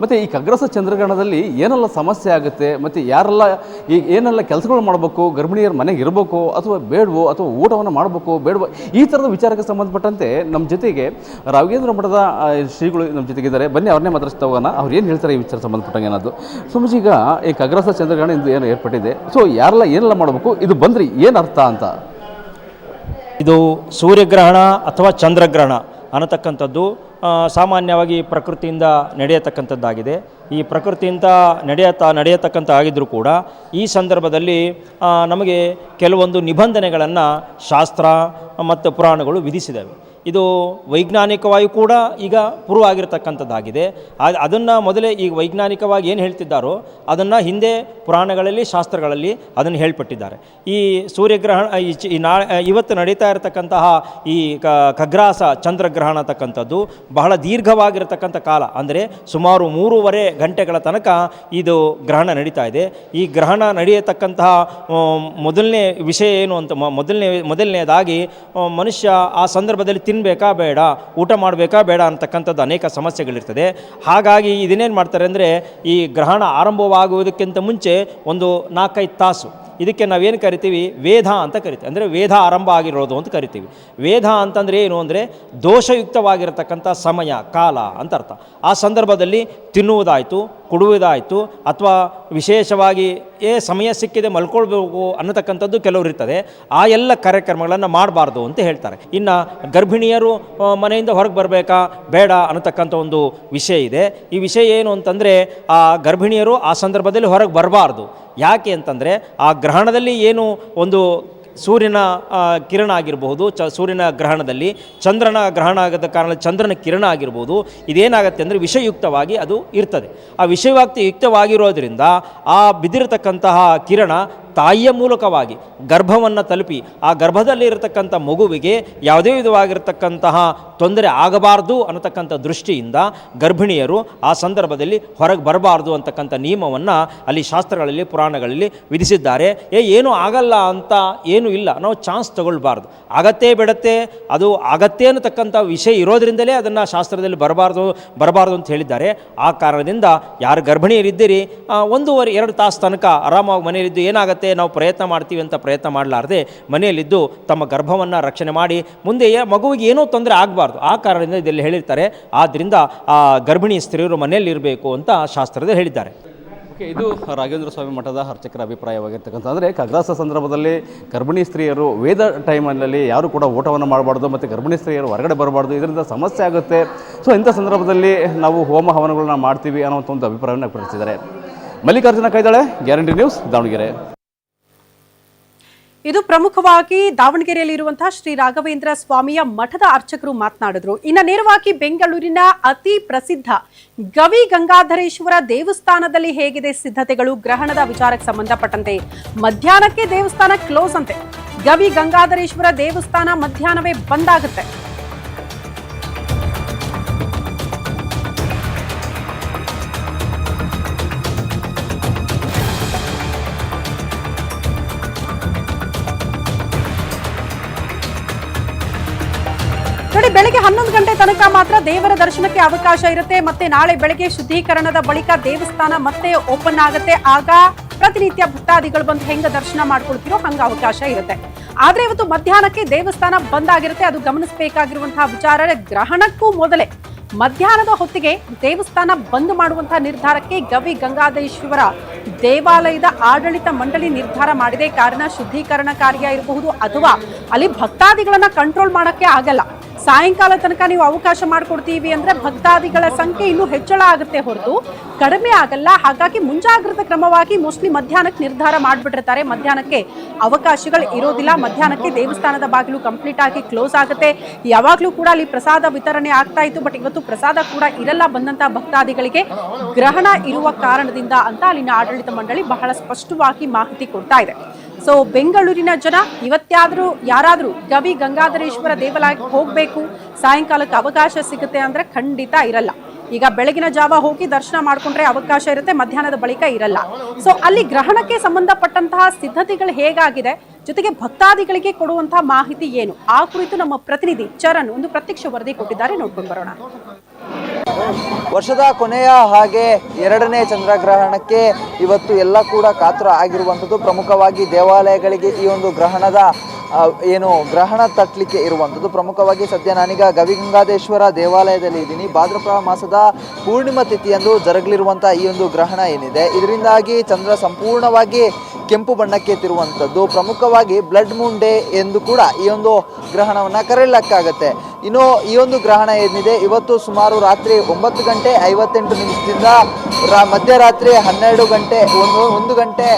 ಮತ್ತು ಈ ಖಗ್ರಾಸ ಚಂದ್ರಗ್ರಹಣದಲ್ಲಿ ಏನೆಲ್ಲ ಸಮಸ್ಯೆ ಆಗುತ್ತೆ? ಮತ್ತು ಯಾರೆಲ್ಲ ಈ ಏನೆಲ್ಲ ಕೆಲಸಗಳು ಮಾಡಬೇಕು? ಗರ್ಭಿಣಿಯರ ಮನೆಗೆ ಇರಬೇಕು ಅಥವಾ ಬೇಡವೋ ಅಥವಾ ಊಟವನ್ನು ಮಾಡಬೇಕು, ಬೇಡವೋ? ಈ ಥರದ ವಿಚಾರಕ್ಕೆ ಸಂಬಂಧಪಟ್ಟಂತೆ ನಮ್ಮ ಜೊತೆಗೆ ರಾಘವೇಂದ್ರ ಮಠದ ಶ್ರೀಗಳು ನಮ್ಮ ಜೊತೆಗಿದ್ದಾರೆ. ಬನ್ನಿ, ಅವ್ರನ್ನೇ ಮಾತಾಡ್ತಾ ಹೋಗೋಣ. ಅವ್ರು ಏನು ಹೇಳ್ತಾರೆ ಈ ವಿಚಾರ ಸಂಬಂಧಪಟ್ಟಂಗೆ ಏನಾದ್ರು ಈಗ ಈ ಖಗ್ರಾಸ ಚಂದ್ರಗ್ರಹಣ ಇಂದು ಏನು ಏರ್ಪಟ್ಟಿದೆ. ಸೊ ಯಾರೆಲ್ಲ ಏನೆಲ್ಲ ಮಾಡಬೇಕು? ಇದು ಬಂದ್ರಿ, ಏನು ಅರ್ಥ ಅಂತ. ಇದು ಸೂರ್ಯಗ್ರಹಣ ಅಥವಾ ಚಂದ್ರಗ್ರಹಣ ಅನ್ನತಕ್ಕಂಥದ್ದು ಸಾಮಾನ್ಯವಾಗಿ ಪ್ರಕೃತಿಯಿಂದ ನಡೆಯತಕ್ಕಂಥದ್ದಾಗಿದೆ. ಈ ಪ್ರಕೃತಿಯಿಂದ ನಡೆಯತ, ನಡೆಯತಕ್ಕಂಥ ಆಗಿದ್ದರೂ ಕೂಡ ಈ ಸಂದರ್ಭದಲ್ಲಿ ನಮಗೆ ಕೆಲವೊಂದು ನಿಬಂಧನೆಗಳನ್ನು ಶಾಸ್ತ್ರ ಮತ್ತು ಪುರಾಣಗಳು ವಿಧಿಸಿದ್ದಾವೆ ಇದು ವೈಜ್ಞಾನಿಕವಾಗಿ ಕೂಡ ಈಗ ಪ್ರೂವ್ ಆಗಿರತಕ್ಕಂಥದ್ದಾಗಿದೆ. ಅದನ್ನು ಮೊದಲೇ ಈಗ ವೈಜ್ಞಾನಿಕವಾಗಿ ಏನು ಹೇಳ್ತಿದ್ದಾರೋ ಅದನ್ನು ಹಿಂದೆ ಪುರಾಣಗಳಲ್ಲಿ, ಶಾಸ್ತ್ರಗಳಲ್ಲಿ ಅದನ್ನು ಹೇಳ್ಪಟ್ಟಿದ್ದಾರೆ. ಈ ಸೂರ್ಯಗ್ರಹಣ, ಈ ನಾ ಇವತ್ತು ನಡೀತಾ ಇರತಕ್ಕಂತಹ ಈ ಖಗ್ರಾಸ ಚಂದ್ರಗ್ರಹಣ ಅಂತಕ್ಕಂಥದ್ದು ಬಹಳ ದೀರ್ಘವಾಗಿರತಕ್ಕಂಥ ಕಾಲ. ಅಂದರೆ ಸುಮಾರು ಮೂರುವರೆ ಗಂಟೆಗಳ ತನಕ ಇದು ಗ್ರಹಣ ನಡೀತಾ ಇದೆ. ಈ ಗ್ರಹಣ ನಡೆಯತಕ್ಕಂತಹ ಮೊದಲನೇ ವಿಷಯ ಏನು ಅಂತ ಮೊದಲನೇ, ಮೊದಲನೇದಾಗಿ ಮನುಷ್ಯ ಆ ಸಂದರ್ಭದಲ್ಲಿ ತಿನ್ನಬೇಕಾ ಬೇಡ, ಊಟ ಮಾಡಬೇಕಾ ಬೇಡ ಅಂತಕ್ಕಂಥದ್ದು ಅನೇಕ ಸಮಸ್ಯೆಗಳಿರ್ತದೆ. ಹಾಗಾಗಿ ಇದನ್ನೇನು ಮಾಡ್ತಾರೆ ಅಂದರೆ, ಈ ಗ್ರಹಣ ಆರಂಭವಾಗುವುದಕ್ಕಿಂತ ಮುಂಚೆ ಒಂದು ನಾಲ್ಕೈದು ತಾಸು. ಇದಕ್ಕೆ ನಾವೇನು ಕರಿತೀವಿ? ವೇದ ಅಂತ ಕರಿತೀವಿ. ಅಂದರೆ ವೇದ ಆರಂಭ ಆಗಿರೋದು ಅಂತ ಕರಿತೀವಿ. ವೇದ ಅಂತಂದರೆ ಏನು ಅಂದರೆ, ದೋಷಯುಕ್ತವಾಗಿರತಕ್ಕಂಥ ಸಮಯ, ಕಾಲ ಅಂತ ಅರ್ಥ. ಆ ಸಂದರ್ಭದಲ್ಲಿ ತಿನ್ನುವುದಾಯಿತು ಕುಡುವುದಾಯಿತು ಅಥವಾ ವಿಶೇಷವಾಗಿ ಏ ಸಮಯ ಸಿಕ್ಕಿದೆ ಮಲ್ಕೊಳ್ಬೇಕು ಅನ್ನತಕ್ಕಂಥದ್ದು ಕೆಲವರು ಇರ್ತದೆ. ಆ ಎಲ್ಲ ಕಾರ್ಯಕ್ರಮಗಳನ್ನು ಮಾಡಬಾರ್ದು ಅಂತ ಹೇಳ್ತಾರೆ. ಇನ್ನು ಗರ್ಭಿಣಿಯರು ಮನೆಯಿಂದ ಹೊರಗೆ ಬರಬೇಕಾ? ಬೇಡ ಅನ್ನತಕ್ಕಂಥ ಒಂದು ವಿಷಯ ಇದೆ. ಈ ವಿಷಯ ಏನು ಅಂತಂದರೆ, ಆ ಗರ್ಭಿಣಿಯರು ಆ ಸಂದರ್ಭದಲ್ಲಿ ಹೊರಗೆ ಬರಬಾರ್ದು. ಯಾಕೆ ಅಂತಂದರೆ, ಆ ಗ್ರಹಣದಲ್ಲಿ ಏನು ಒಂದು ಸೂರ್ಯನ ಕಿರಣ ಆಗಿರಬಹುದು, ಚ, ಸೂರ್ಯನ ಗ್ರಹಣದಲ್ಲಿ ಚಂದ್ರನ ಗ್ರಹಣ ಆಗದ ಕಾರಣ ಚಂದ್ರನ ಕಿರಣ ಆಗಿರ್ಬೋದು, ಇದೇನಾಗುತ್ತೆ ಅಂದರೆ ವಿಷಯುಕ್ತವಾಗಿ ಅದು ಇರ್ತದೆ. ಆ ವಿಷಯವಾಗ್ತಿ ಯುಕ್ತವಾಗಿರೋದ್ರಿಂದ ಆ ಬಿದ್ದಿರತಕ್ಕಂತಹ ಕಿರಣ ತಾಯಿಯ ಮೂಲಕವಾಗಿ ಗರ್ಭವನ್ನು ತಲುಪಿ, ಆ ಗರ್ಭದಲ್ಲಿ ಇರತಕ್ಕಂಥ ಮಗುವಿಗೆ ಯಾವುದೇ ವಿಧವಾಗಿರತಕ್ಕಂತಹ ತೊಂದರೆ ಆಗಬಾರ್ದು ಅನ್ನತಕ್ಕಂಥ ದೃಷ್ಟಿಯಿಂದ ಗರ್ಭಿಣಿಯರು ಆ ಸಂದರ್ಭದಲ್ಲಿ ಹೊರಗೆ ಬರಬಾರ್ದು ಅಂತಕ್ಕಂಥ ನಿಯಮವನ್ನು ಅಲ್ಲಿ ಶಾಸ್ತ್ರಗಳಲ್ಲಿ, ಪುರಾಣಗಳಲ್ಲಿ ವಿಧಿಸಿದ್ದಾರೆ. ಏ, ಏನೂ ಆಗಲ್ಲ ಅಂತ ಏನೂ ಇಲ್ಲ. ನಾವು ಚಾನ್ಸ್ ತಗೊಳ್ಬಾರ್ದು. ಆಗತ್ತೇ ಬಿಡತ್ತೆ, ಅದು ಆಗತ್ತೆ ಅನ್ನತಕ್ಕಂಥ ವಿಷಯ ಇರೋದ್ರಿಂದಲೇ ಅದನ್ನು ಶಾಸ್ತ್ರದಲ್ಲಿ ಬರಬಾರ್ದು ಬರಬಾರ್ದು ಅಂತ ಹೇಳಿದ್ದಾರೆ. ಆ ಕಾರಣದಿಂದ ಯಾರು ಗರ್ಭಿಣಿಯರಿದ್ದೀರಿ ಒಂದೂವರೆ, ಎರಡು ತಾಸು ತನಕ ಆರಾಮಾಗಿ ಮನೆಯಲ್ಲಿದ್ದು ಏನಾಗುತ್ತೆ? ನಾವು ಪ್ರಯತ್ನ ಮಾಡ್ತೀವಿ ಅಂತ ಪ್ರಯತ್ನ ಮಾಡಲಾರ್ದೆ ಮನೆಯಲ್ಲಿದ್ದು ತಮ್ಮ ಗರ್ಭವನ್ನು ರಕ್ಷಣೆ ಮಾಡಿ ಮುಂದೆ ಮಗುವಿಗೆ ಏನೂ ತೊಂದರೆ ಆಗಬಾರ್ದು. ಆ ಕಾರಣದಿಂದ ಇದೆಲ್ಲ ಹೇಳಿರ್ತಾರೆ. ಆದ್ದರಿಂದ ಆ ಗರ್ಭಿಣಿ ಸ್ತ್ರೀಯರು ಮನೆಯಲ್ಲಿರಬೇಕು ಅಂತ ಶಾಸ್ತ್ರದಲ್ಲಿ ಹೇಳಿದ್ದಾರೆ. ಓಕೆ, ಇದು ರಾಘೇಂದ್ರ ಸ್ವಾಮಿ ಮಠದ ಅರ್ಚಕರ ಅಭಿಪ್ರಾಯವಾಗಿರ್ತಕ್ಕಂಥ ಅಂದರೆ ಕಗ್ರಾಸ ಸಂದರ್ಭದಲ್ಲಿ ಗರ್ಭಿಣಿ ಸ್ತ್ರೀಯರು ವೇದ ಟೈಮಲ್ಲಿ ಯಾರು ಕೂಡ ಊಟವನ್ನು ಮಾಡಬಾರ್ದು ಮತ್ತು ಗರ್ಭಿಣಿ ಸ್ತ್ರೀಯರು ಹೊರಗಡೆ ಬರಬಾರ್ದು, ಇದರಿಂದ ಸಮಸ್ಯೆ ಆಗುತ್ತೆ. ಸೊ ಇಂಥ ಸಂದರ್ಭದಲ್ಲಿ ನಾವು ಹೋಮ ಹವನಗಳನ್ನ ಮಾಡ್ತೀವಿ ಅನ್ನೋಂಥ ಒಂದು ಅಭಿಪ್ರಾಯವನ್ನು ವ್ಯಕ್ತಪಡಿಸಿದ್ದಾರೆ. Mallikarjuna Kaidale, Guarantee News Davanagere. ಇದು ಪ್ರಮುಖವಾಗಿ ದಾವಣಗೆರೆಯಲ್ಲಿರುವಂತಹ ಶ್ರೀ ರಾಘವೇಂದ್ರ ಸ್ವಾಮಿಯ ಮಠದ ಅರ್ಚಕರು ಮಾತನಾಡಿದ್ರು. ಇನ್ನು ನೇರವಾಗಿ ಬೆಂಗಳೂರಿನ ಅತಿ ಪ್ರಸಿದ್ಧ ಗವಿ ಗಂಗಾಧರೇಶ್ವರ ದೇವಸ್ಥಾನದಲ್ಲಿ ಹೇಗಿದೆ ಸಿದ್ಧತೆಗಳು? ಗ್ರಹಣದ ವಿಚಾರಕ್ಕೆ ಸಂಬಂಧಪಟ್ಟಂತೆ ಮಧ್ಯಾಹ್ನಕ್ಕೆ ದೇವಸ್ಥಾನ ಕ್ಲೋಸ್ ಅಂತೆ. ಗವಿ ಗಂಗಾಧರೇಶ್ವರ ದೇವಸ್ಥಾನ ಮಧ್ಯಾಹ್ನವೇ ಬಂದ್ ಆಗುತ್ತೆ. ಬೆಳಗ್ಗೆ ಹನ್ನೊಂದು ಗಂಟೆ ತನಕ ಮಾತ್ರ ದೇವರ ದರ್ಶನಕ್ಕೆ ಅವಕಾಶ ಇರುತ್ತೆ. ಮತ್ತೆ ನಾಳೆ ಬೆಳಗ್ಗೆ ಶುದ್ಧೀಕರಣದ ಬಳಿಕ ದೇವಸ್ಥಾನ ಮತ್ತೆ ಓಪನ್ ಆಗುತ್ತೆ. ಆಗ ಪ್ರತಿನಿತ್ಯ ಭಕ್ತಾದಿಗಳು ಬಂದು ಹೆಂಗ ದರ್ಶನ ಮಾಡ್ಕೊಳ್ತಿರೋ ಹಂಗ ಅವಕಾಶ ಇರುತ್ತೆ. ಆದ್ರೆ ಇವತ್ತು ಮಧ್ಯಾಹ್ನಕ್ಕೆ ದೇವಸ್ಥಾನ ಬಂದ್ ಆಗಿರುತ್ತೆ. ಅದು ಗಮನಿಸಬೇಕಾಗಿರುವಂತಹ ವಿಚಾರ ಗ್ರಹಣಕ್ಕೂ ಮೊದಲೇ. ಮಧ್ಯಾಹ್ನದ ಹೊತ್ತಿಗೆ ದೇವಸ್ಥಾನ ಬಂದ್ ಮಾಡುವಂತಹ ನಿರ್ಧಾರಕ್ಕೆ ಗವಿ ಗಂಗಾಧೇಶ್ವರ ದೇವಾಲಯದ ಆಡಳಿತ ಮಂಡಳಿ ನಿರ್ಧಾರ ಮಾಡಿದೆ. ಕಾರಣ ಶುದ್ಧೀಕರಣ ಕಾರ್ಯ ಇರಬಹುದು. ಅಥವಾ ಅಲ್ಲಿ ಭಕ್ತಾದಿಗಳನ್ನ ಕಂಟ್ರೋಲ್ ಮಾಡಕ್ಕೆ ಆಗಲ್ಲ. ಸಾಯಂಕಾಲ ತನಕ ನೀವು ಅವಕಾಶ ಮಾಡಿಕೊಡ್ತೀವಿ ಅಂದ್ರೆ ಭಕ್ತಾದಿಗಳ ಸಂಖ್ಯೆ ಇನ್ನೂ ಹೆಚ್ಚಳ ಆಗುತ್ತೆ ಹೊರತು. ಕಡಿಮೆ ಆಗಲ್ಲ. ಹಾಗಾಗಿ ಮುಂಜಾಗ್ರತಾ ಕ್ರಮವಾಗಿ ಮೋಸ್ಟ್ಲಿ ಮಧ್ಯಾಹ್ನಕ್ಕೆ ನಿರ್ಧಾರ ಮಾಡಿಬಿಟ್ಟಿರ್ತಾರೆ. ಮಧ್ಯಾಹ್ನಕ್ಕೆ ಅವಕಾಶಗಳು ಇರೋದಿಲ್ಲ. ಮಧ್ಯಾಹ್ನಕ್ಕೆ ದೇವಸ್ಥಾನದ ಬಾಗಿಲು ಕಂಪ್ಲೀಟ್ ಆಗಿ ಕ್ಲೋಸ್ ಆಗುತ್ತೆ. ಯಾವಾಗಲೂ ಕೂಡ ಅಲ್ಲಿ ಪ್ರಸಾದ ವಿತರಣೆ ಆಗ್ತಾ ಇತ್ತು. ಬಟ್ ಇವತ್ತು ಪ್ರಸಾದ ಕೂಡ ಇರಲ್ಲ ಬಂದಂತ ಭಕ್ತಾದಿಗಳಿಗೆ. ಗ್ರಹಣ ಇರುವ ಕಾರಣದಿಂದ ಅಂತ ಅಲ್ಲಿನ ಆಡಳಿತ ಮಂಡಳಿ ಬಹಳ ಸ್ಪಷ್ಟವಾಗಿ ಮಾಹಿತಿ ಕೊಡ್ತಾ ಇದೆ. ಸೊ ಬೆಂಗಳೂರಿನ ಜನ ಇವತ್ತಾದ್ರೂ ಯಾರಾದ್ರೂ ಗವಿ ಗಂಗಾಧರೇಶ್ವರ ದೇವಾಲಯಕ್ಕೆ ಹೋಗ್ಬೇಕು, ಸಾಯಂಕಾಲಕ್ಕೆ ಅವಕಾಶ ಸಿಗುತ್ತೆ ಅಂದ್ರೆ ಖಂಡಿತ ಇರಲ್ಲ. ಈಗ ಬೆಳಗಿನ ಜಾವ ಹೋಗಿ ದರ್ಶನ ಮಾಡ್ಕೊಂಡ್ರೆ ಅವಕಾಶ ಇರುತ್ತೆ, ಮಧ್ಯಾಹ್ನದ ಬಳಿಕ ಇರಲ್ಲ. ಸೊ ಅಲ್ಲಿ ಗ್ರಹಣಕ್ಕೆ ಸಂಬಂಧಪಟ್ಟಂತಹ ಸಿದ್ಧತೆಗಳು ಹೇಗಾಗಿದೆ, ಜೊತೆಗೆ ಭಕ್ತಾದಿಗಳಿಗೆ ಕೊಡುವಂತಹ ಮಾಹಿತಿ ಏನು? ಆ ಕುರಿತು ನಮ್ಮ ಪ್ರತಿನಿಧಿ ಚರಣ್ ಒಂದು ಪ್ರತ್ಯಕ್ಷ ವರದಿ ಕೊಟ್ಟಿದ್ದಾರೆ, ನೋಡ್ಕೊಂಡು ಬರೋಣ. ವರ್ಷದ ಕೊನೆಯ ಹಾಗೆ ಎರಡನೇ ಚಂದ್ರಗ್ರಹಣಕ್ಕೆ ಇವತ್ತು ಎಲ್ಲ ಕೂಡ ಕಾತರ ಆಗಿರುವಂಥದ್ದು. ಪ್ರಮುಖವಾಗಿ ದೇವಾಲಯಗಳಿಗೆ ಈ ಒಂದು ಗ್ರಹಣದ ಏನು ಗ್ರಹಣ ತಟ್ಟಲಿಕ್ಕೆ ಇರುವಂಥದ್ದು. ಪ್ರಮುಖವಾಗಿ ಸದ್ಯ ನಾನೀಗ ಗವಿಗಂಗಾದೇಶ್ವರ ದೇವಾಲಯದಲ್ಲಿ ಇದ್ದೀನಿ. ಭಾದ್ರಪದ ಮಾಸದ ಪೂರ್ಣಿಮಾ ತಿಥಿಯಂದು ಜರುಗಲಿರುವಂಥ ಈ ಒಂದು ಗ್ರಹಣ ಏನಿದೆ, ಇದರಿಂದಾಗಿ ಚಂದ್ರ ಸಂಪೂರ್ಣವಾಗಿ ಕೆಂಪು ಬಣ್ಣಕ್ಕೆ ತಿರುವಂಥದ್ದು. ಪ್ರಮುಖವಾಗಿ ಬ್ಲಡ್ ಮೂನ್ ಡೇ ಎಂದು ಕೂಡ ಈ ಒಂದು ಗ್ರಹಣವನ್ನು ಕರೆಯಲಾಗುತ್ತೆ ಇನ್ನು ಈ ಒಂದು ಗ್ರಹಣ ಏನಿದೆ, ಇವತ್ತು ಸುಮಾರು ರಾತ್ರಿ ಒಂಬತ್ತು ಗಂಟೆ ಐವತ್ತೆಂಟು ನಿಮಿಷದಿಂದ ಮಧ್ಯರಾತ್ರಿ ಹನ್ನೆರಡು ಗಂಟೆ ಒಂದು ಒಂದು ಗಂಟೆ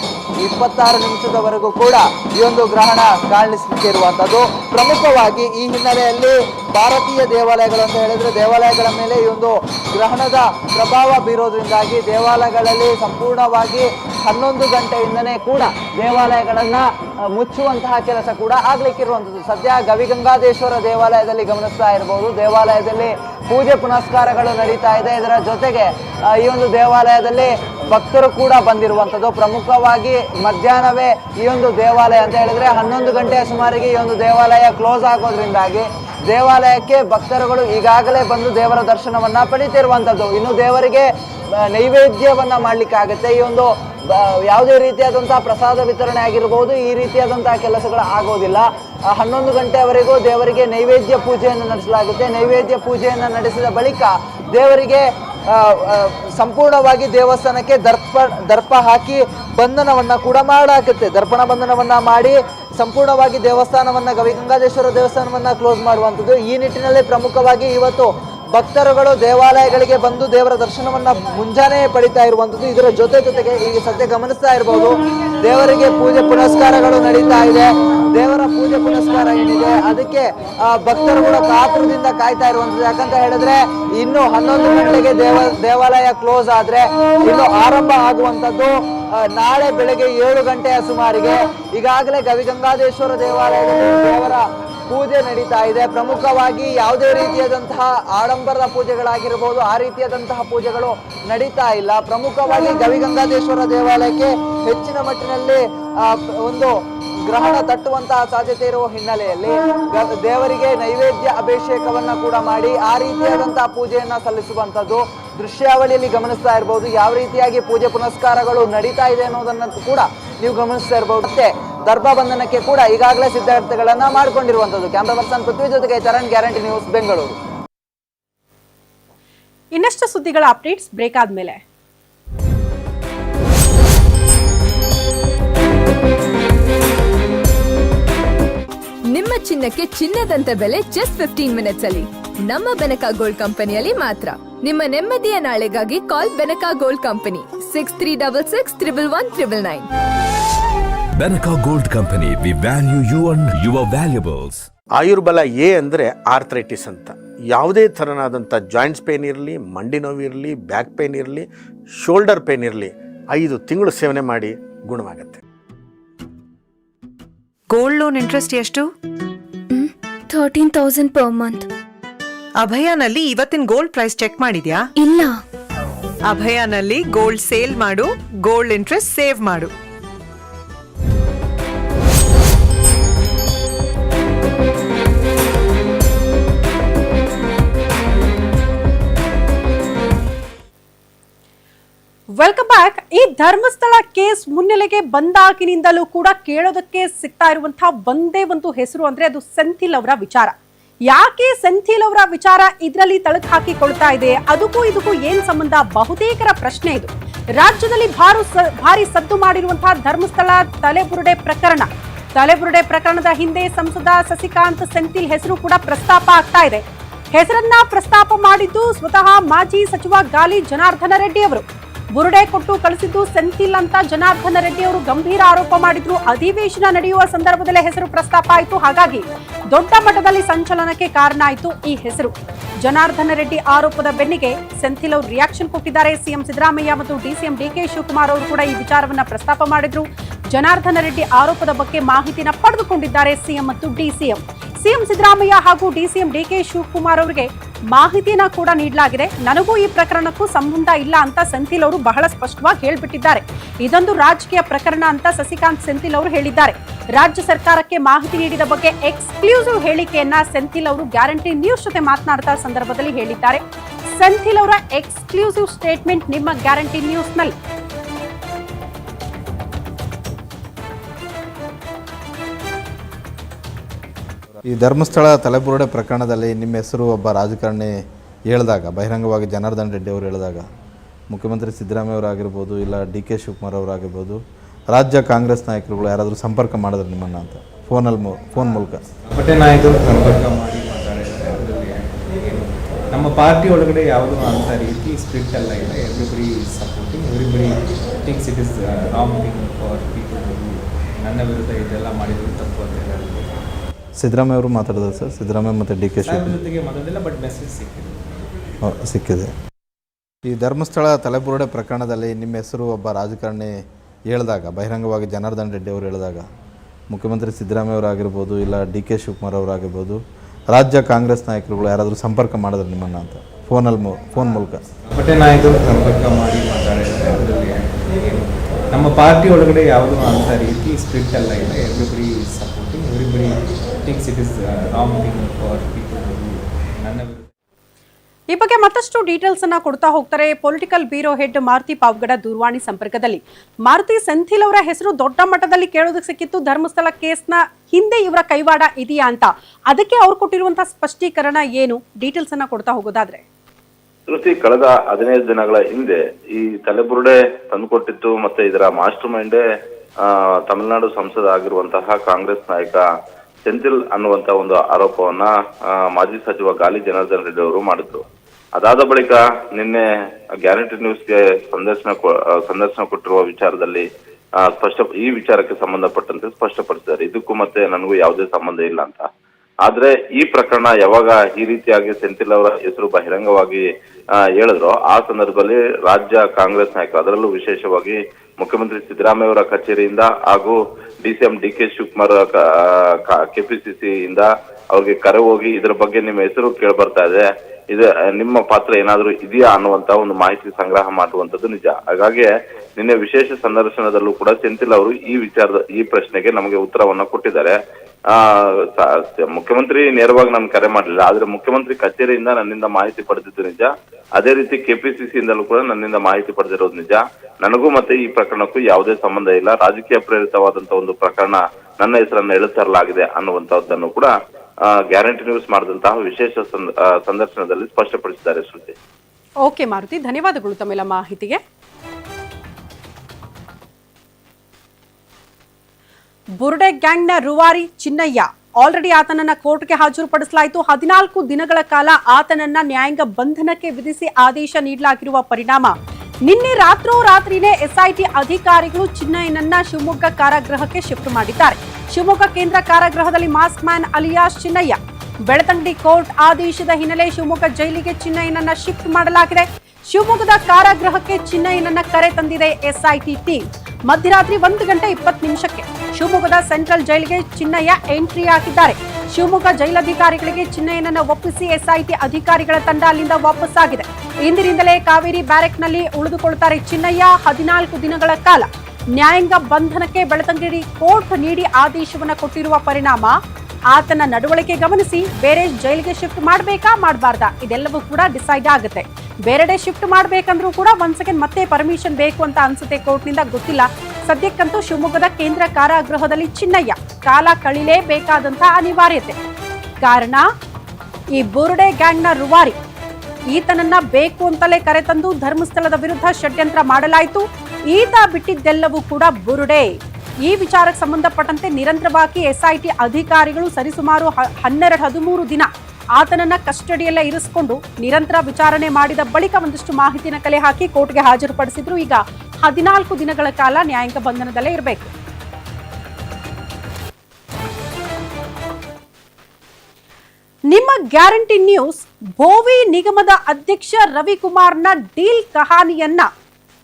ಇಪ್ಪತ್ತಾರು ನಿಮಿಷದವರೆಗೂ ಕೂಡ ಈ ಒಂದು ಗ್ರಹಣ ಕಾಣಿಸಲಿಕ್ಕೆ ಇರುವಂಥದ್ದು. ಪ್ರಮುಖವಾಗಿ ಈ ಹಿನ್ನೆಲೆಯಲ್ಲಿ ಭಾರತೀಯ ದೇವಾಲಯಗಳು ಅಂತ ಹೇಳಿದ್ರೆ ದೇವಾಲಯಗಳ ಮೇಲೆ ಈ ಒಂದು ಗ್ರಹಣದ ಪ್ರಭಾವ ಬೀರೋದ್ರಿಂದಾಗಿ ದೇವಾಲಯಗಳಲ್ಲಿ ಸಂಪೂರ್ಣವಾಗಿ ಹನ್ನೊಂದು ಗಂಟೆಯಿಂದನೇ ಕೂಡ ದೇವಾಲಯಗಳನ್ನು ಮುಚ್ಚುವಂತಹ ಕೆಲಸ ಕೂಡ ಆಗ್ಲಿಕ್ಕಿರುವಂಥದ್ದು. ಸದ್ಯ ಗವಿಗಂಗಾಧೇಶ್ವರ ದೇವಾಲಯದಲ್ಲಿ ಗಮನಿಸ್ತಾ ಇರಬಹುದು. ದೇವಾಲಯದಲ್ಲಿ ಪೂಜೆ ಪುನಸ್ಕಾರಗಳು ನಡೀತಾ ಇದೆ. ಇದರ ಜೊತೆಗೆ ಈ ಒಂದು ದೇವಾಲಯದಲ್ಲಿ ಭಕ್ತರು ಕೂಡ ಬಂದಿರುವಂಥದ್ದು ಪ್ರಮುಖವಾಗಿ ಮಧ್ಯಾಹ್ನವೇ ಈ ಒಂದು ದೇವಾಲಯ ಅಂತ ಹೇಳಿದ್ರೆ ಹನ್ನೊಂದು ಗಂಟೆಯ ಸುಮಾರಿಗೆ ಈ ಒಂದು ದೇವಾಲಯ ಕ್ಲೋಸ್ ಆಗೋದ್ರಿಂದಾಗಿ ದೇವಾಲಯಕ್ಕೆ ಭಕ್ತರುಗಳು ಈಗಾಗಲೇ ಬಂದು ದೇವರ ದರ್ಶನವನ್ನ ಪಡೀತಿರುವಂಥದ್ದು ಇನ್ನು ದೇವರಿಗೆ ನೈವೇದ್ಯವನ್ನ ಮಾಡ್ಲಿಕ್ಕೆ ಆಗುತ್ತೆ ಈ ಒಂದು ಯಾವುದೇ ರೀತಿಯಾದಂಥ ಪ್ರಸಾದ ವಿತರಣೆ ಆಗಿರಬಹುದು ಈ ರೀತಿಯಾದಂಥ ಕೆಲಸಗಳು ಆಗೋದಿಲ್ಲ. ಹನ್ನೊಂದು ಗಂಟೆವರೆಗೂ ದೇವರಿಗೆ ನೈವೇದ್ಯ ಪೂಜೆಯನ್ನು ನಡೆಸಲಾಗುತ್ತೆ. ನೈವೇದ್ಯ ಪೂಜೆಯನ್ನು ನಡೆಸಿದ ಬಳಿಕ ದೇವರಿಗೆ ಸಂಪೂರ್ಣವಾಗಿ ದೇವಸ್ಥಾನಕ್ಕೆ ದರ್ಪ ದರ್ಪ ಹಾಕಿ ಬಂಧನವನ್ನು ಕೂಡ ಮಾಡಾಕುತ್ತೆ ದರ್ಪಣ ಬಂಧನವನ್ನು ಮಾಡಿ ಸಂಪೂರ್ಣವಾಗಿ ದೇವಸ್ಥಾನವನ್ನು, ಗವಿಗಂಗಾಧೇಶ್ವರ ದೇವಸ್ಥಾನವನ್ನು ಕ್ಲೋಸ್ ಮಾಡುವಂಥದ್ದು. ಈ ನಿಟ್ಟಿನಲ್ಲಿ ಪ್ರಮುಖವಾಗಿ ಇವತ್ತು ಭಕ್ತರುಗಳು ದೇವಾಲಯಗಳಿಗೆ ಬಂದು ದೇವರ ದರ್ಶನವನ್ನ ಮುಂಜಾನೆ ಪಡಿತಾ ಇರುವಂತದ್ದು ಇದರ ಜೊತೆ ಜೊತೆಗೆ ಈಗ ಸದ್ಯ ಗಮನಿಸ್ತಾ ಇರಬಹುದು ದೇವರಿಗೆ ಪೂಜೆ ಪುನಸ್ಕಾರಗಳು ನಡೀತಾ ಇದೆ. ದೇವರ ಪೂಜೆ ಪುನಸ್ಕಾರ ಏನಿದೆ? ಅದಕ್ಕೆ ಆ, ಕೂಡ ಕಾತುರದಿಂದ ಕಾಯ್ತಾ ಇರುವಂತದ್ದು ಯಾಕಂತ ಹೇಳಿದ್ರೆ ಇನ್ನು ಹನ್ನೊಂದು ಗಂಟೆಗೆ ದೇವ ದೇವಾಲಯ ಕ್ಲೋಸ್ ಆದ್ರೆ ಇನ್ನು ಆರಂಭ ಆಗುವಂತದ್ದು ನಾಳೆ ಬೆಳಗ್ಗೆ ಏಳು ಗಂಟೆಯ ಸುಮಾರಿಗೆ. ಈಗಾಗಲೇ ಗವಿಗಂಗಾಧೇಶ್ವರ ದೇವಾಲಯದಲ್ಲಿ ದೇವರ ಪೂಜೆ ನಡೀತಾ ಇದೆ. ಪ್ರಮುಖವಾಗಿ ಯಾವುದೇ ರೀತಿಯಾದಂತಹ ಆಡಂಬರದ ಪೂಜೆಗಳಾಗಿರಬಹುದು ಆ ರೀತಿಯಾದಂತಹ ಪೂಜೆಗಳು ನಡೀತಾ ಇಲ್ಲ. ಪ್ರಮುಖವಾಗಿ ಗವಿಗಂಗಾಧೇಶ್ವರ ದೇವಾಲಯಕ್ಕೆ ಹೆಚ್ಚಿನ ಮಟ್ಟಿನಲ್ಲಿ ಒಂದು ಗ್ರಹಣ ತಟ್ಟುವಂತಹ ಸಾಧ್ಯತೆ ಇರುವ ಹಿನ್ನೆಲೆಯಲ್ಲಿ ದೇವರಿಗೆ ನೈವೇದ್ಯ ಅಭಿಷೇಕವನ್ನ ಕೂಡ ಮಾಡಿ ಆ ರೀತಿಯಾದಂತಹ ಪೂಜೆಯನ್ನ ಸಲ್ಲಿಸುವಂತದ್ದು ದೃಶ್ಯಾವಳಿಯಲ್ಲಿ ಗಮನಿಸ್ತಾ ಇರಬಹುದು ಯಾವ ರೀತಿಯಾಗಿ ಪೂಜೆ ಪುನಸ್ಕಾರಗಳು ನಡೀತಾ ಇದೆ ಅನ್ನೋದನ್ನ ಕೂಡ ನೀವು ಗಮನಿಸ್ತಾ ಇರಬಹುದು ಮತ್ತೆ ದರ್ಬಾ ಬಂಧನಕ್ಕೆ ಕೂಡ ಈಗಾಗಲೇ ಸಿದ್ಧಾರ್ಥಗಳನ್ನ ಮಾಡಿಕೊಂಡಿರುವಂತದ್ದು ಕ್ಯಾಮ್ರಾ ಪರ್ಸನ್ ಪೃಥ್ವಿ ಜೊತೆಗೆ ಚರಣ್ ಗ್ಯಾರಂಟಿ ನ್ಯೂಸ್ ಬೆಂಗಳೂರು. ಇನ್ನಷ್ಟು ಸುದ್ದಿಗಳ ಅಪ್ಡೇಟ್ಸ್ ಬ್ರೇಕ್ ಆದ್ಮೇಲೆ ನಿಮ್ಮ ಚಿನ್ನಕ್ಕೆ ಚಿನ್ನದಂತ ಬೆಲೆ ಜಸ್ಟ್ ಫಿಫ್ಟೀನ್ ಮಿನಿಟ್ಸ್ ಅಲ್ಲಿ. ನಮ್ಮ ಬೆನಕ ಗೋಲ್ಡ್ ಕಂಪನಿಯಲ್ಲಿ ಮಾತ್ರ. ನಿಮ್ಮ ನೆಮ್ಮದಿಯ ನಾಳೆಗಾಗಿ call Benaka gold company six three double six triple one triple nine Benaka gold company we value you and your valuables Ayurbala A ಅಂದರೆ ಆರ್ಥ್ರೈಟಿಸ್ ಅಂತ. ಯಾವುದೇ ಥರನಾದಂಥ ಜಾಯಿಂಟ್ಸ್ ಪೇನ್ ಇರಲಿ ಮಂಡಿ ನೋವು ಇರಲಿ ಬ್ಯಾಕ್ ಪೇನ್ ಇರಲಿ ಶೋಲ್ಡರ್ ಪೇನ್ ಇರಲಿ ಐದು ತಿಂಗಳು ಸೇವನೆ ಮಾಡಿ ಗುಣವಾಗುತ್ತೆ. ಗೋಲ್ಡ್ ಲೋನ್ ಇಂಟ್ರೆಸ್ಟ್ ಎಷ್ಟು? ತರ್ಟೀನ್ ತೌಸಂಡ್ ಪರ್ ಮಂತ್ ಅಭಯನಲ್ಲಿ ಇವತ್ತಿನ ಗೋಲ್ಡ್ ಪ್ರೈಸ್ ಚೆಕ್ ಮಾಡಿದ್ಯಾ? ಇಲ್ಲ. ಅಭಯನಲ್ಲಿ ಗೋಲ್ಡ್ ಸೇಲ್ ಮಾಡು ಗೋಲ್ಡ್ ಇಂಟ್ರೆಸ್ಟ್ ಸೇವ್ ಮಾಡು. ವೆಲ್ಕಮ್ ಬ್ಯಾಕ್ ಈ ಧರ್ಮಸ್ಥಳ ಕೇಸ್ ಮುನ್ನೆಲೆಗೆ ಬಂದಾಗಿನಿಂದಲೂ ಕೂಡ ಕೇಳೋದಕ್ಕೆ ಸಿಗ್ತಾ ಇರುವಂತಹ ಒಂದೇ ಒಂದು ಹೆಸರು ಅಂದ್ರೆ ಅದು ಸೆಂಥಿಲ್ ಅವರ ವಿಚಾರ. ಯಾಕೆ ಸೆಂಥಿಲ್ ಅವರ ವಿಚಾರ ಇದರಲ್ಲಿ ತಳಕು ಹಾಕಿಕೊಳ್ತಾ ಇದೆ? ಅದಕ್ಕೂ ಇದಕ್ಕೂ ಏನ್ ಸಂಬಂಧ? ಬಹುತೇಕರ ಪ್ರಶ್ನೆ ಇದು. ರಾಜ್ಯದಲ್ಲಿ ಭಾರು ಭಾರಿ ಸದ್ದು ಮಾಡಿರುವಂತಹ ಧರ್ಮಸ್ಥಳ ತಲೆಬುರುಡೆ ಪ್ರಕರಣ. ತಲೆಬುರುಡೆ ಪ್ರಕರಣದ ಹಿಂದೆ ಸಂಸದ ಸಸಿಕಾಂತ್ ಸೆಂಥಿಲ್ ಹೆಸರು ಕೂಡ ಪ್ರಸ್ತಾಪ ಆಗ್ತಾ ಇದೆ. ಹೆಸರನ್ನ ಪ್ರಸ್ತಾಪ ಮಾಡಿದ್ದು ಸ್ವತಃ ಮಾಜಿ ಸಚಿವ ಗಾಲಿ ಜನಾರ್ದನ ರೆಡ್ಡಿ ಅವರು. ಬುರುಡೆ ಕೊಟ್ಟು ಕಳಿಸಿದ್ದು ಸೆಂಥಿಲ್ ಅಂತ ಜನಾರ್ದನ ರೆಡ್ಡಿ ಅವರು ಗಂಭೀರ ಆರೋಪ ಮಾಡಿದ್ರು. ಅಧಿವೇಶನ ನಡೆಯುವ ಸಂದರ್ಭದಲ್ಲೇ ಹೆಸರು ಪ್ರಸ್ತಾಪ ಆಯಿತು. ಹಾಗಾಗಿ ದೊಡ್ಡ ಮಟ್ಟದಲ್ಲಿ ಸಂಚಲನಕ್ಕೆ ಕಾರಣ ಆಯಿತು ಈ ಹೆಸರು. ಜನಾರ್ದನ ರೆಡ್ಡಿ ಆರೋಪದ ಬೆನ್ನಿಗೆ ಸೆಂಥಿಲ್ ಅವರು ರಿಯಾಕ್ಷನ್ ಕೊಟ್ಟಿದ್ದಾರೆ. ಸಿಎಂ ಸಿದ್ದರಾಮಯ್ಯ ಮತ್ತು ಡಿಸಿಎಂ ಡಿಕೆ ಶಿವಕುಮಾರ್ ಅವರು ಕೂಡ ಈ ವಿಚಾರವನ್ನ ಪ್ರಸ್ತಾಪ ಮಾಡಿದ್ರು. ಜನಾರ್ದನ ರೆಡ್ಡಿ ಆರೋಪದ ಬಗ್ಗೆ ಮಾಹಿತಿನ ಪಡೆದುಕೊಂಡಿದ್ದಾರೆ ಸಿಎಂ ಮತ್ತು ಡಿಸಿಎಂ. ಸಿಎಂ ಸಿದ್ದರಾಮಯ್ಯ ಹಾಗೂ ಡಿಸಿಎಂ ಡಿಕೆ ಶಿವಕುಮಾರ್ ಅವರಿಗೆ ಮಾಹಿತಿಯನ್ನ ಕೂಡ ನೀಡಲಾಗಿದೆ. ನನಗೂ ಈ ಪ್ರಕರಣಕ್ಕೂ ಸಂಬಂಧ ಇಲ್ಲ ಅಂತ ಸೆಂಥಿಲ್ ಅವರು ಬಹಳ ಸ್ಪಷ್ಟವಾಗಿ ಹೇಳ್ಬಿಟ್ಟಿದ್ದಾರೆ. ಇದೊಂದು ರಾಜಕೀಯ ಪ್ರಕರಣ ಅಂತ ಸಸಿಕಾಂತ್ ಸೆಂಥಿಲ್ ಅವರು ಹೇಳಿದ್ದಾರೆ. ರಾಜ್ಯ ಸರ್ಕಾರಕ್ಕೆ ಮಾಹಿತಿ ನೀಡಿದ ಬಗ್ಗೆ ಎಕ್ಸ್ಕ್ಲೂಸಿವ್ ಹೇಳಿಕೆಯನ್ನ ಸೆಂಥಿಲ್ ಅವರು ಗ್ಯಾರಂಟಿ ನ್ಯೂಸ್ ಜೊತೆ ಮಾತನಾಡ್ತಾ ಸಂದರ್ಭದಲ್ಲಿ ಹೇಳಿದ್ದಾರೆ. ಸೆಂಥಿಲ್ ಅವರ ಎಕ್ಸ್ಕ್ಲೂಸಿವ್ ಸ್ಟೇಟ್ಮೆಂಟ್ ನಿಮ್ಮ ಗ್ಯಾರಂಟಿ ನ್ಯೂಸ್ನಲ್ಲಿ. ಈ ಧರ್ಮಸ್ಥಳ ತಲೆಬುರುಡೆ ಪ್ರಕರಣದಲ್ಲಿ ನಿಮ್ಮ ಹೆಸರು ಒಬ್ಬ ರಾಜಕಾರಣಿ ಹೇಳಿದಾಗ, ಬಹಿರಂಗವಾಗಿ ಜನಾರ್ದನ್ ರೆಡ್ಡಿ ಅವರು ಹೇಳಿದಾಗ, ಮುಖ್ಯಮಂತ್ರಿ ಸಿದ್ದರಾಮಯ್ಯ ಅವರಾಗಿರ್ಬೋದು ಇಲ್ಲ ಡಿ ಕೆ ಶಿವಕುಮಾರ್ ಅವರಾಗಿರ್ಬೋದು ರಾಜ್ಯ ಕಾಂಗ್ರೆಸ್ ನಾಯಕರುಗಳು ಯಾರಾದರೂ ಸಂಪರ್ಕ ಮಾಡಿದ್ರು ನಿಮ್ಮನ್ನು ಅಂತ, ಫೋನಲ್ಲಿ ಫೋನ್ ಮೂಲಕ. ಸಂಪರ್ಕ ಮಾಡಿ ನಮ್ಮ ಪಾರ್ಟಿ ಒಳಗಡೆ ಯಾವುದೂ ಅಂತ ರೀತಿ ಸ್ಪ್ಲಿಟ್ ಎಲ್ಲ ಇಲ್ಲ. Everybody supporting everybody thinks it is wrong thing for people ನನ್ನ ವಿರುದ್ಧ ಇದೆಲ್ಲ ಮಾಡಿದ್ರು ತಪ್ಪು ಅಂತ ಹೇಳೋದು ಸಿದ್ದರಾಮಯ್ಯ ಅವರು ಮಾತಾಡಿದ್ರು ಸರ್. ಸಿದ್ದರಾಮಯ್ಯ ಮತ್ತು ಡಿ ಕೆ ಶಿವ ಶಿವಕುಮಾರ್ ಜೊತೆಗೆ ಮಾತಾಡಿಲ್ಲ ಬಟ್ ಮೆಸೇಜ್ ಸಿಕ್ಕಿದೆ. ಈ ಧರ್ಮಸ್ಥಳ ತಲೆಬುರುಡೆ ಪ್ರಕರಣದಲ್ಲಿ ನಿಮ್ಮ ಹೆಸರು ಒಬ್ಬ ರಾಜಕಾರಣಿ ಹೇಳಿದಾಗ ಬಹಿರಂಗವಾಗಿ ಜನಾರ್ದನ್ ರೆಡ್ಡಿ ಅವರು ಹೇಳಿದಾಗ ಮುಖ್ಯಮಂತ್ರಿ ಸಿದ್ದರಾಮಯ್ಯ ಅವರಾಗಿರ್ಬೋದು ಇಲ್ಲ ಡಿ ಕೆ ಶಿವಕುಮಾರ್ ಅವರಾಗಿರ್ಬೋದು ರಾಜ್ಯ ಕಾಂಗ್ರೆಸ್ ನಾಯಕರುಗಳು ಯಾರಾದರೂ ಸಂಪರ್ಕ ಮಾಡಿದ್ರು ನಿಮ್ಮನ್ನು ಅಂತ. ಫೋನಲ್ಲಿ ಮೂ ಫೋನ್ ಮೂಲಕ. ಪಟೇಲ್ ನಾಯಕರು ಸಂಪರ್ಕ ಮಾಡಿ ನಮ್ಮ ಪಾರ್ಟಿ ಒಳಗಡೆ ಯಾವುದೂ ಅಂತ ರೀತಿ ಸ್ಪ್ಲಿಟ್ ಎಲ್ಲ ಇಲ್ಲ everybody supporting everybody things it is wrong thing for people ನನ್ನ ಈ ಬಗ್ಗೆ ಮತ್ತಷ್ಟು ಡೀಟೇಲ್ಸ್ ಅನ್ನ ಕೊಡ್ತಾ ಹೋಗ್ತಾರೆ political bureau head Maruti Pavagada ದೂರವಾಣಿ ಸಂಪರ್ಕದಲ್ಲಿ. ಮಾರುತಿ ಸೆಂಥಿಲ್ ಅವರ ಹೆಸರು ದೊಡ್ಡ ಮಟ್ಟದಲ್ಲಿ ಕೇಳೋದಕ್ಕೆ ಸಿಕ್ಕಿತ್ತು. ಧರ್ಮಸ್ಥಳ ಕೇಸ್ನ ಹಿಂದೆ ಇವರ ಕೈವಾಡ ಇದೆಯಾ ಅಂತ. ಅದಕ್ಕೆ ಅವ್ರು ಕೊಟ್ಟಿರುವಂತಹ ಸ್ಪಷ್ಟೀಕರಣ ಏನು? ಡೀಟೇಲ್ಸ್ ಅನ್ನ ಕೊಡ್ತಾ ಹೋಗೋದಾದ್ರೆ. ಶ್ರುತಿ ಕಳೆದ ಹದಿನೈದು ದಿನಗಳ ಹಿಂದೆ ಈ ತಲೆಬುರುಡೆ ತಂದುಕೊಟ್ಟಿತ್ತು ಮತ್ತೆ ಇದರ ಮಾಸ್ಟರ್ ಮೈಂಡೇ ತಮಿಳುನಾಡು ಸಂಸದ ಆಗಿರುವಂತಹ ಕಾಂಗ್ರೆಸ್ ನಾಯಕ ಸೆಂಥಿಲ್ ಅನ್ನುವಂತ ಒಂದು ಆರೋಪವನ್ನ ಮಾಜಿ ಸಚಿವ ಗಾಲಿ ಜನಾರ್ದನ್ ರೆಡ್ಡಿ ಅವರು ಮಾಡಿದ್ರು. ಅದಾದ ಬಳಿಕ ನಿನ್ನೆ ಗ್ಯಾರಂಟಿ ನ್ಯೂಸ್ಗೆ ಸಂದರ್ಶನ ಸಂದರ್ಶನ ಕೊಟ್ಟಿರುವ ವಿಚಾರದಲ್ಲಿ ಸ್ಪಷ್ಟ, ಈ ವಿಚಾರಕ್ಕೆ ಸಂಬಂಧಪಟ್ಟಂತೆ ಸ್ಪಷ್ಟಪಡಿಸಿದ್ದಾರೆ. ಇದಕ್ಕೂ ಮತ್ತೆ ನನಗೂ ಯಾವುದೇ ಸಂಬಂಧ ಇಲ್ಲ ಅಂತ. ಆದ್ರೆ ಈ ಪ್ರಕರಣ ಯಾವಾಗ ಈ ರೀತಿಯಾಗಿ ಸೆಂಥಿಲ್ ಅವರ ಹೆಸರು ಬಹಿರಂಗವಾಗಿ ಹೇಳಿದ್ರು, ಆ ಸಂದರ್ಭದಲ್ಲಿ ರಾಜ್ಯ ಕಾಂಗ್ರೆಸ್ ನಾಯಕರು, ಅದರಲ್ಲೂ ವಿಶೇಷವಾಗಿ ಮುಖ್ಯಮಂತ್ರಿ ಸಿದ್ದರಾಮಯ್ಯ ಅವರ ಕಚೇರಿಯಿಂದ ಹಾಗೂ DCM D K Shivakumar KPCC ಇಂದ ಅವ್ರಿಗೆ ಕರೆ ಹೋಗಿ ಇದರ ಬಗ್ಗೆ ನಿಮ್ಮ ಹೆಸರು ಕೇಳಿ ಬರ್ತಾ ಇದೆ. ಇದು, ನಿಮ್ಮ ಪಾತ್ರ ಏನಾದರೂ ಇದೆಯಾ ಅನ್ನುವಂತ ಒಂದು ಮಾಹಿತಿ ಸಂಗ್ರಹ ಮಾಡುವಂತದ್ದು ನಿಜ. ಹಾಗಾಗಿ ನಿನ್ನೆ ವಿಶೇಷ ಸಂದರ್ಶನದಲ್ಲೂ ಕೂಡ ಸೆಂಥಿಲ್ ಅವರು ಈ ವಿಚಾರದ, ಈ ಪ್ರಶ್ನೆಗೆ ನಮಗೆ ಉತ್ತರವನ್ನ ಕೊಟ್ಟಿದ್ದಾರೆ. ಮುಖ್ಯಮಂತ್ರಿ ನೇರವಾಗಿ ನಾನು ಕರೆ ಮಾಡಲಿಲ್ಲ, ಆದ್ರೆ ಮುಖ್ಯಮಂತ್ರಿ ಕಚೇರಿಯಿಂದ ನನ್ನಿಂದ ಮಾಹಿತಿ ಪಡೆದಿದ್ದು ನಿಜ. ಅದೇ ರೀತಿ ಕೆಪಿಸಿಸಿ ಇಂದಲೂ ಕೂಡ ನನ್ನಿಂದ ಮಾಹಿತಿ ಪಡೆದಿರೋದು ನಿಜ. ನನಗೂ ಮತ್ತೆ ಈ ಪ್ರಕರಣಕ್ಕೂ ಯಾವುದೇ ಸಂಬಂಧ ಇಲ್ಲ. ರಾಜಕೀಯ ಪ್ರೇರಿತವಾದಂತ ಒಂದು ಪ್ರಕರಣ ನನ್ನ ಹೆಸರನ್ನ ಎಳೆತರಲಾಗಿದೆ ಅನ್ನುವಂತಹದ್ದನ್ನು ಕೂಡ ಗ್ಯಾರಂಟಿ ನ್ಯೂಸ್ ಮಾಡಿದಂತಹ ವಿಶೇಷ ಸಂದ- ಸಂದರ್ಶನದಲ್ಲಿ ಸ್ಪಷ್ಟಪಡಿಸಿದ್ದಾರೆ ಶ್ರುತಿ. ಓಕೆ ಮಾರುತಿ, ಧನ್ಯವಾದಗಳು ತಮ್ಮೆಲ್ಲ ಮಾಹಿತಿಗೆ. ಬುರ್ಡೆ ಗ್ಯಾಂಗ್ನ ರುವಾರಿ ಚಿನ್ನಯ್ಯ. ಆಲ್ರೆಡಿ ಆತನನ್ನ ಕೋರ್ಟ್ಗೆ ಹಾಜರುಪಡಿಸಲಾಯಿತು. ಹದಿನಾಲ್ಕು ದಿನಗಳ ಕಾಲ ಆತನನ್ನ ನ್ಯಾಯಾಂಗ ಬಂಧನಕ್ಕೆ ವಿಧಿಸಿ ಆದೇಶ ನೀಡಲಾಗಿರುವ ಪರಿಣಾಮ. ನಿನ್ನೆ ರಾತ್ರೋರಾತ್ರಿನೇ ಎಸ್ಐಟಿ ಅಧಿಕಾರಿಗಳು ಚಿನ್ನಯ್ಯನನ್ನ ಶಿವಮೊಗ್ಗ ಕಾರಾಗೃಹಕ್ಕೆ ಶಿಫ್ಟ್ ಮಾಡಿದ್ದಾರೆ. ಶಿವಮೊಗ್ಗ ಕೇಂದ್ರ ಕಾರಾಗೃಹದಲ್ಲಿ mask man alias Chinnayya. Belthangady court ಆದೇಶದ ಹಿನ್ನೆಲೆ ಶಿವಮೊಗ್ಗ ಜೈಲಿಗೆ ಚಿನ್ನಯ್ಯನನ್ನ ಶಿಫ್ಟ್ ಮಾಡಲಾಗಿದೆ. ಶಿವಮೊಗ್ಗದ ಕಾರಾಗೃಹಕ್ಕೆ ಚಿನ್ನಯ್ಯನನ್ನ ಕರೆ ತಂದಿದೆ ಎಸ್ಐಟಿ ಟೀಮ್. ಮಧ್ಯರಾತ್ರಿ ಒಂದು ಗಂಟೆ ಇಪ್ಪತ್ತು ನಿಮಿಷಕ್ಕೆ. ಶಿವಮೊಗ್ಗದ ಸೆಂಟ್ರಲ್ ಜೈಲಿಗೆ ಚಿನ್ನಯ್ಯ ಎಂಟ್ರಿ ಹಾಕಿದ್ದಾರೆ ಶಿವಮೊಗ್ಗ ಜೈಲಧಿಕಾರಿಗಳಿಗೆ ಚಿನ್ನಯ್ಯನನ್ನು ಒಪ್ಪಿಸಿ ಎಸ್ಐಟಿ ಅಧಿಕಾರಿಗಳ ತಂಡ ಅಲ್ಲಿಂದ ವಾಪಸ್ಸಾಗಿದೆ. ಇಂದಿನಿಂದಲೇ ಕಾವೇರಿ ಬ್ಯಾರೆಕ್ನಲ್ಲಿ ಉಳಿದುಕೊಳ್ಳುತ್ತಾರೆ ಚಿನ್ನಯ್ಯ ಹದಿನಾಲ್ಕು ದಿನಗಳ ಕಾಲ. ನ್ಯಾಯಾಂಗ ಬಂಧನಕ್ಕೆ ಬೆಳತಂಗಡಿ ಕೋರ್ಟ್ ನೀಡಿ ಆದೇಶವನ್ನು ಕೊಟ್ಟಿರುವ ಪರಿಣಾಮ, ಆತನ ನಡವಳಿಕೆ ಗಮನಿಸಿ ಬೇರೆ ಜೈಲಿಗೆ ಶಿಫ್ಟ್ ಮಾಡಬೇಕಾ ಮಾಡಬಾರ್ದಾ? ಇದೆಲ್ಲವೂ ಕೂಡ ಡಿಸೈಡ್ ಆಗುತ್ತೆ. ಬೇರೆಡೆ ಶಿಫ್ಟ್ ಮಾಡಬೇಕಂದ್ರೂ ಕೂಡ ಒಂದ್ ಸೆಕೆಂಡ್ ಮತ್ತೆ ಪರ್ಮಿಷನ್ ಬೇಕು ಅಂತ ಅನ್ಸುತ್ತೆ ಕೋರ್ಟ್ನಿಂದ, ಗೊತ್ತಿಲ್ಲ. ಸದ್ಯಕ್ಕಂತೂ ಶಿವಮೊಗ್ಗದ ಕೇಂದ್ರ ಕಾರಾಗೃಹದಲ್ಲಿ ಚಿನ್ನಯ್ಯ, ಕಾಲ ಕಳಿಲೇಬೇಕಾದಂತಹ ಅನಿವಾರ್ಯತೆ. ಕಾರಣ, ಈ ಬುರುಡೆ ಗ್ಯಾಂಗ್ನ ರುವಾರಿ. ಈತನನ್ನ ಬೇಕು ಅಂತಲೇ ಕರೆತಂದು ಧರ್ಮಸ್ಥಳದ ವಿರುದ್ಧ ಷಡ್ಯಂತ್ರ ಮಾಡಲಾಯಿತು. ಈತ ಬಿಟ್ಟಿದ್ದೆಲ್ಲವೂ ಕೂಡ ಬುರುಡೆ. ಈ ವಿಚಾರಕ್ಕೆ ಸಂಬಂಧಪಟ್ಟಂತೆ ನಿರಂತರವಾಗಿ ಎಸ್ಐಟಿ ಅಧಿಕಾರಿಗಳು ಸರಿಸುಮಾರು ಹನ್ನೆರಡು, ಹದಿಮೂರು ದಿನ ಆತನನ್ನ ಕಸ್ಟಡಿಯಲ್ಲೇ ಇರಿಸಿಕೊಂಡು ನಿರಂತರ ವಿಚಾರಣೆ ಮಾಡಿದ ಬಳಿಕ ಒಂದಿಷ್ಟು ಮಾಹಿತಿನ ಕಲೆ ಹಾಕಿ ಕೋರ್ಟ್ಗೆ ಹಾಜರುಪಡಿಸಿದ್ರು. ಈಗ ಹದಿನಾಲ್ಕು ದಿನಗಳ ಕಾಲ ನ್ಯಾಯಾಂಗ ಬಂಧನದಲ್ಲೇ ಇರಬೇಕು. ನಿಮ್ಮ ಗ್ಯಾರಂಟಿ ನ್ಯೂಸ್, ಭೋವಿ ನಿಗಮದ ಅಧ್ಯಕ್ಷ ರವಿಕುಮಾರ್ನ ಡೀಲ್ ಕಹಾನಿಯನ್ನ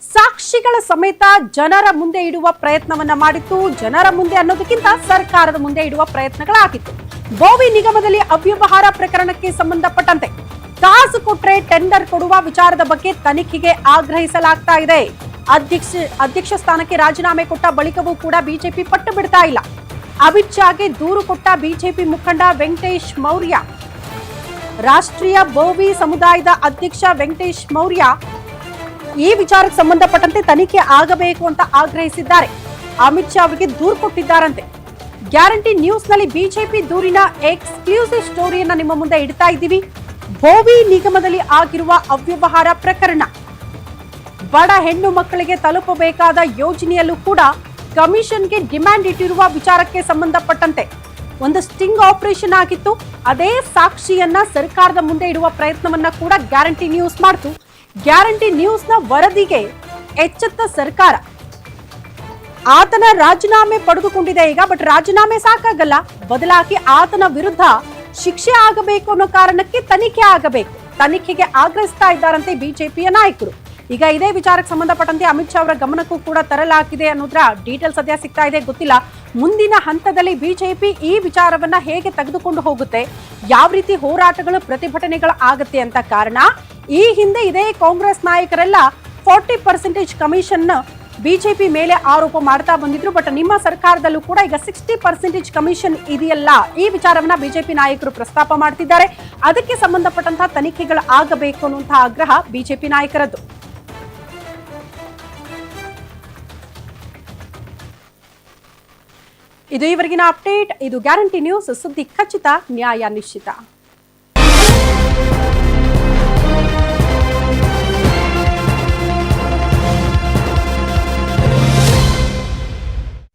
ಸಾಕ್ಷಿಗಳ ಸಮೇತ ಜನರ ಮುಂದೆ ಇಡುವ ಪ್ರಯತ್ನವನ್ನ ಮಾಡಿತ್ತು. ಜನರ ಮುಂದೆ ಅನ್ನೋದಕ್ಕಿಂತ ಸರ್ಕಾರದ ಮುಂದೆ ಇಡುವ ಪ್ರಯತ್ನಗಳಾಗಿತ್ತು. ಭೋವಿ ನಿಗಮದಲ್ಲಿ ಅವ್ಯವಹಾರ ಪ್ರಕರಣಕ್ಕೆ ಸಂಬಂಧಪಟ್ಟಂತೆ ಕಾಸು ಕೊಟ್ರೆ ಟೆಂಡರ್ ಕೊಡುವ ವಿಚಾರದ ಬಗ್ಗೆ ತನಿಖೆಗೆ ಆಗ್ರಹಿಸಲಾಗ್ತಾ ಇದೆ. ಅಧ್ಯಕ್ಷ ಅಧ್ಯಕ್ಷ ಸ್ಥಾನಕ್ಕೆ ರಾಜೀನಾಮೆ ಕೊಟ್ಟ ಬಳಿಕವೂ ಕೂಡ ಬಿಜೆಪಿ ಪಟ್ಟು ಬಿಡ್ತಾ ಇಲ್ಲ. ಅಮಿತ್ ಶಾಗೆ ದೂರು ಕೊಟ್ಟ ಬಿಜೆಪಿ ಮುಖಂಡ ವೆಂಕಟೇಶ್ ಮೌರ್ಯ. ರಾಷ್ಟ್ರೀಯ ಬೋವಿ ಸಮುದಾಯದ ಅಧ್ಯಕ್ಷ ವೆಂಕಟೇಶ್ ಮೌರ್ಯ ಈ ವಿಚಾರಕ್ಕೆ ಸಂಬಂಧಪಟ್ಟಂತೆ ತನಿಖೆ ಆಗಬೇಕು ಅಂತ ಆಗ್ರಹಿಸಿದ್ದಾರೆ. ಅಮಿತ್ ಶಾ ಅವರಿಗೆ ದೂರು ಕೊಟ್ಟಿದ್ದಾರಂತೆ. ಗ್ಯಾರಂಟಿ ನ್ಯೂಸ್ನಲ್ಲಿ ಬಿಜೆಪಿ ದೂರಿನ ಎಕ್ಸ್ಕ್ಲೂಸಿವ್ ಸ್ಟೋರಿಯನ್ನ ನಿಮ್ಮ ಮುಂದೆ ಇಡ್ತಾ ಇದ್ದೀವಿ. ಬೋವಿ ನಿಗಮದಲ್ಲಿ ಆಗಿರುವ ಅವ್ಯವಹಾರ ಪ್ರಕರಣ. ಬಡ ಹೆಣ್ಣು ಮಕ್ಕಳಿಗೆ ತಲುಪಬೇಕಾದ ಯೋಜನೆಯಲ್ಲೂ ಕೂಡ ಕಮಿಷನ್ಗೆ ಡಿಮ್ಯಾಂಡ್ ಇಟ್ಟಿರುವ ವಿಚಾರಕ್ಕೆ ಸಂಬಂಧಪಟ್ಟಂತೆ ಒಂದು ಸ್ಟಿಂಗ್ ಆಪರೇಷನ್ ಆಗಿತ್ತು. ಅದೇ ಸಾಕ್ಷಿಯನ್ನ ಸರ್ಕಾರದ ಮುಂದೆ ಇಡುವ ಪ್ರಯತ್ನವನ್ನ ಕೂಡ ಗ್ಯಾರಂಟಿ ನ್ಯೂಸ್ ಮಾಡ್ತು. ಗ್ಯಾರಂಟಿ ನ್ಯೂಸ್ನ ವರದಿಗೆ ಎಚ್ಚೆತ್ತ ಸರ್ಕಾರ. ಆತನ ರಾಜೀನಾಮೆ ಪಡೆದುಕೊಂಡಿದೆ ಈಗ, ಬಟ್ ರಾಜೀನಾಮೆ ಸಾಕಾಗಲ್ಲ. ಬದಲಾಗಿ ಆತನ ವಿರುದ್ಧ ಶಿಕ್ಷೆ ಆಗಬೇಕು ಅನ್ನೋ ಕಾರಣಕ್ಕೆ ತನಿಖೆ ಆಗಬೇಕು. ತನಿಖೆಗೆ ಆಗ್ರಹಿಸ್ತಾ ಇದ್ದಾರಂತೆ ಬಿಜೆಪಿಯ ನಾಯಕರು. ಈಗ ಇದೇ ವಿಚಾರಕ್ಕೆ ಸಂಬಂಧಪಟ್ಟಂತೆ ಅಮಿತ್ ಶಾ ಅವರ ಗಮನಕ್ಕೂ ಕೂಡ ತರಲಾಗಿದೆ ಅನ್ನೋದ್ರ ಡೀಟೇಲ್ ಸದ್ಯ ಸಿಗ್ತಾ ಇದೆ ಗೊತ್ತಿಲ್ಲ. ಮುಂದಿನ ಹಂತದಲ್ಲಿ ಬಿಜೆಪಿ ಈ ವಿಚಾರವನ್ನ ಹೇಗೆ ತೆಗೆದುಕೊಂಡು ಹೋಗುತ್ತೆ, ಯಾವ ರೀತಿ ಹೋರಾಟಗಳು, ಪ್ರತಿಭಟನೆಗಳು ಆಗುತ್ತೆ ಅಂತ ಕಾರಣ, ಈ ಹಿಂದೆ ಇದೇ ಕಾಂಗ್ರೆಸ್ ನಾಯಕರೆಲ್ಲ ಫಾರ್ಟಿ ಪರ್ಸೆಂಟೇಜ್ ಕಮಿಷನ್ ಬಿಜೆಪಿ ಮೇಲೆ ಆರೋಪ ಮಾಡ್ತಾ ಬಂದಿದ್ರು, ಬಟ್ ನಿಮ್ಮ ಸರ್ಕಾರದಲ್ಲೂ ಕೂಡ ಈಗ ಸಿಕ್ಸ್ಟಿ ಪರ್ಸೆಂಟೇಜ್ ಕಮಿಷನ್ ಇದೆಯಲ್ಲ, ಈ ವಿಚಾರವನ್ನ ಬಿಜೆಪಿ ನಾಯಕರು ಪ್ರಸ್ತಾಪ ಮಾಡ್ತಿದ್ದಾರೆ. ಅದಕ್ಕೆ ಸಂಬಂಧಪಟ್ಟಂತಹ ತನಿಖೆಗಳು ಆಗಬೇಕು ಅನ್ನುವಂತಹ ಆಗ್ರಹ ಬಿಜೆಪಿ ನಾಯಕರದ್ದು. ಇದು ಈವರೆಗಿನ ಅಪ್ಡೇಟ್. ಇದು ಗ್ಯಾರಂಟಿ ನ್ಯೂಸ್. ಸುದ್ದಿ ಖಚಿತ ನ್ಯಾಯ ನಿಶ್ಚಿತ.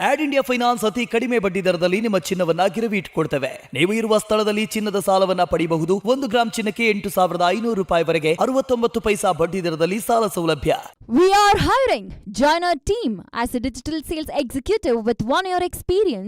ಆಡ್ ಇಂಡಿಯಾ ಫೈನಾನ್ಸ್ ಅತಿ ಕಡಿಮೆ ಬಡ್ಡಿ ದರದಲ್ಲಿ ನಿಮ್ಮ ಚಿನ್ನವನ್ನ ಗಿರವಿ ಇಟ್ಕೊಡ್ತೇವೆ ನೀವು ಇರುವ ಸ್ಥಳದಲ್ಲಿ ಚಿನ್ನದ ಸಾಲವನ್ನ ಪಡೆಯಬಹುದು ಒಂದು ಗ್ರಾಮ್ ಚಿನ್ನಕ್ಕೆ ಎಂಟು ಸಾವಿರದ ಐನೂರು ರೂಪಾಯಿವರೆಗೆ ಅರವತ್ತೊಂಬತ್ತು ಪೈಸಾ ಬಡ್ಡಿ ದರದಲ್ಲಿ ಸಾಲ ಸೌಲಭ್ಯ. V R hiring Join our team as a digital sales executive with one year experience.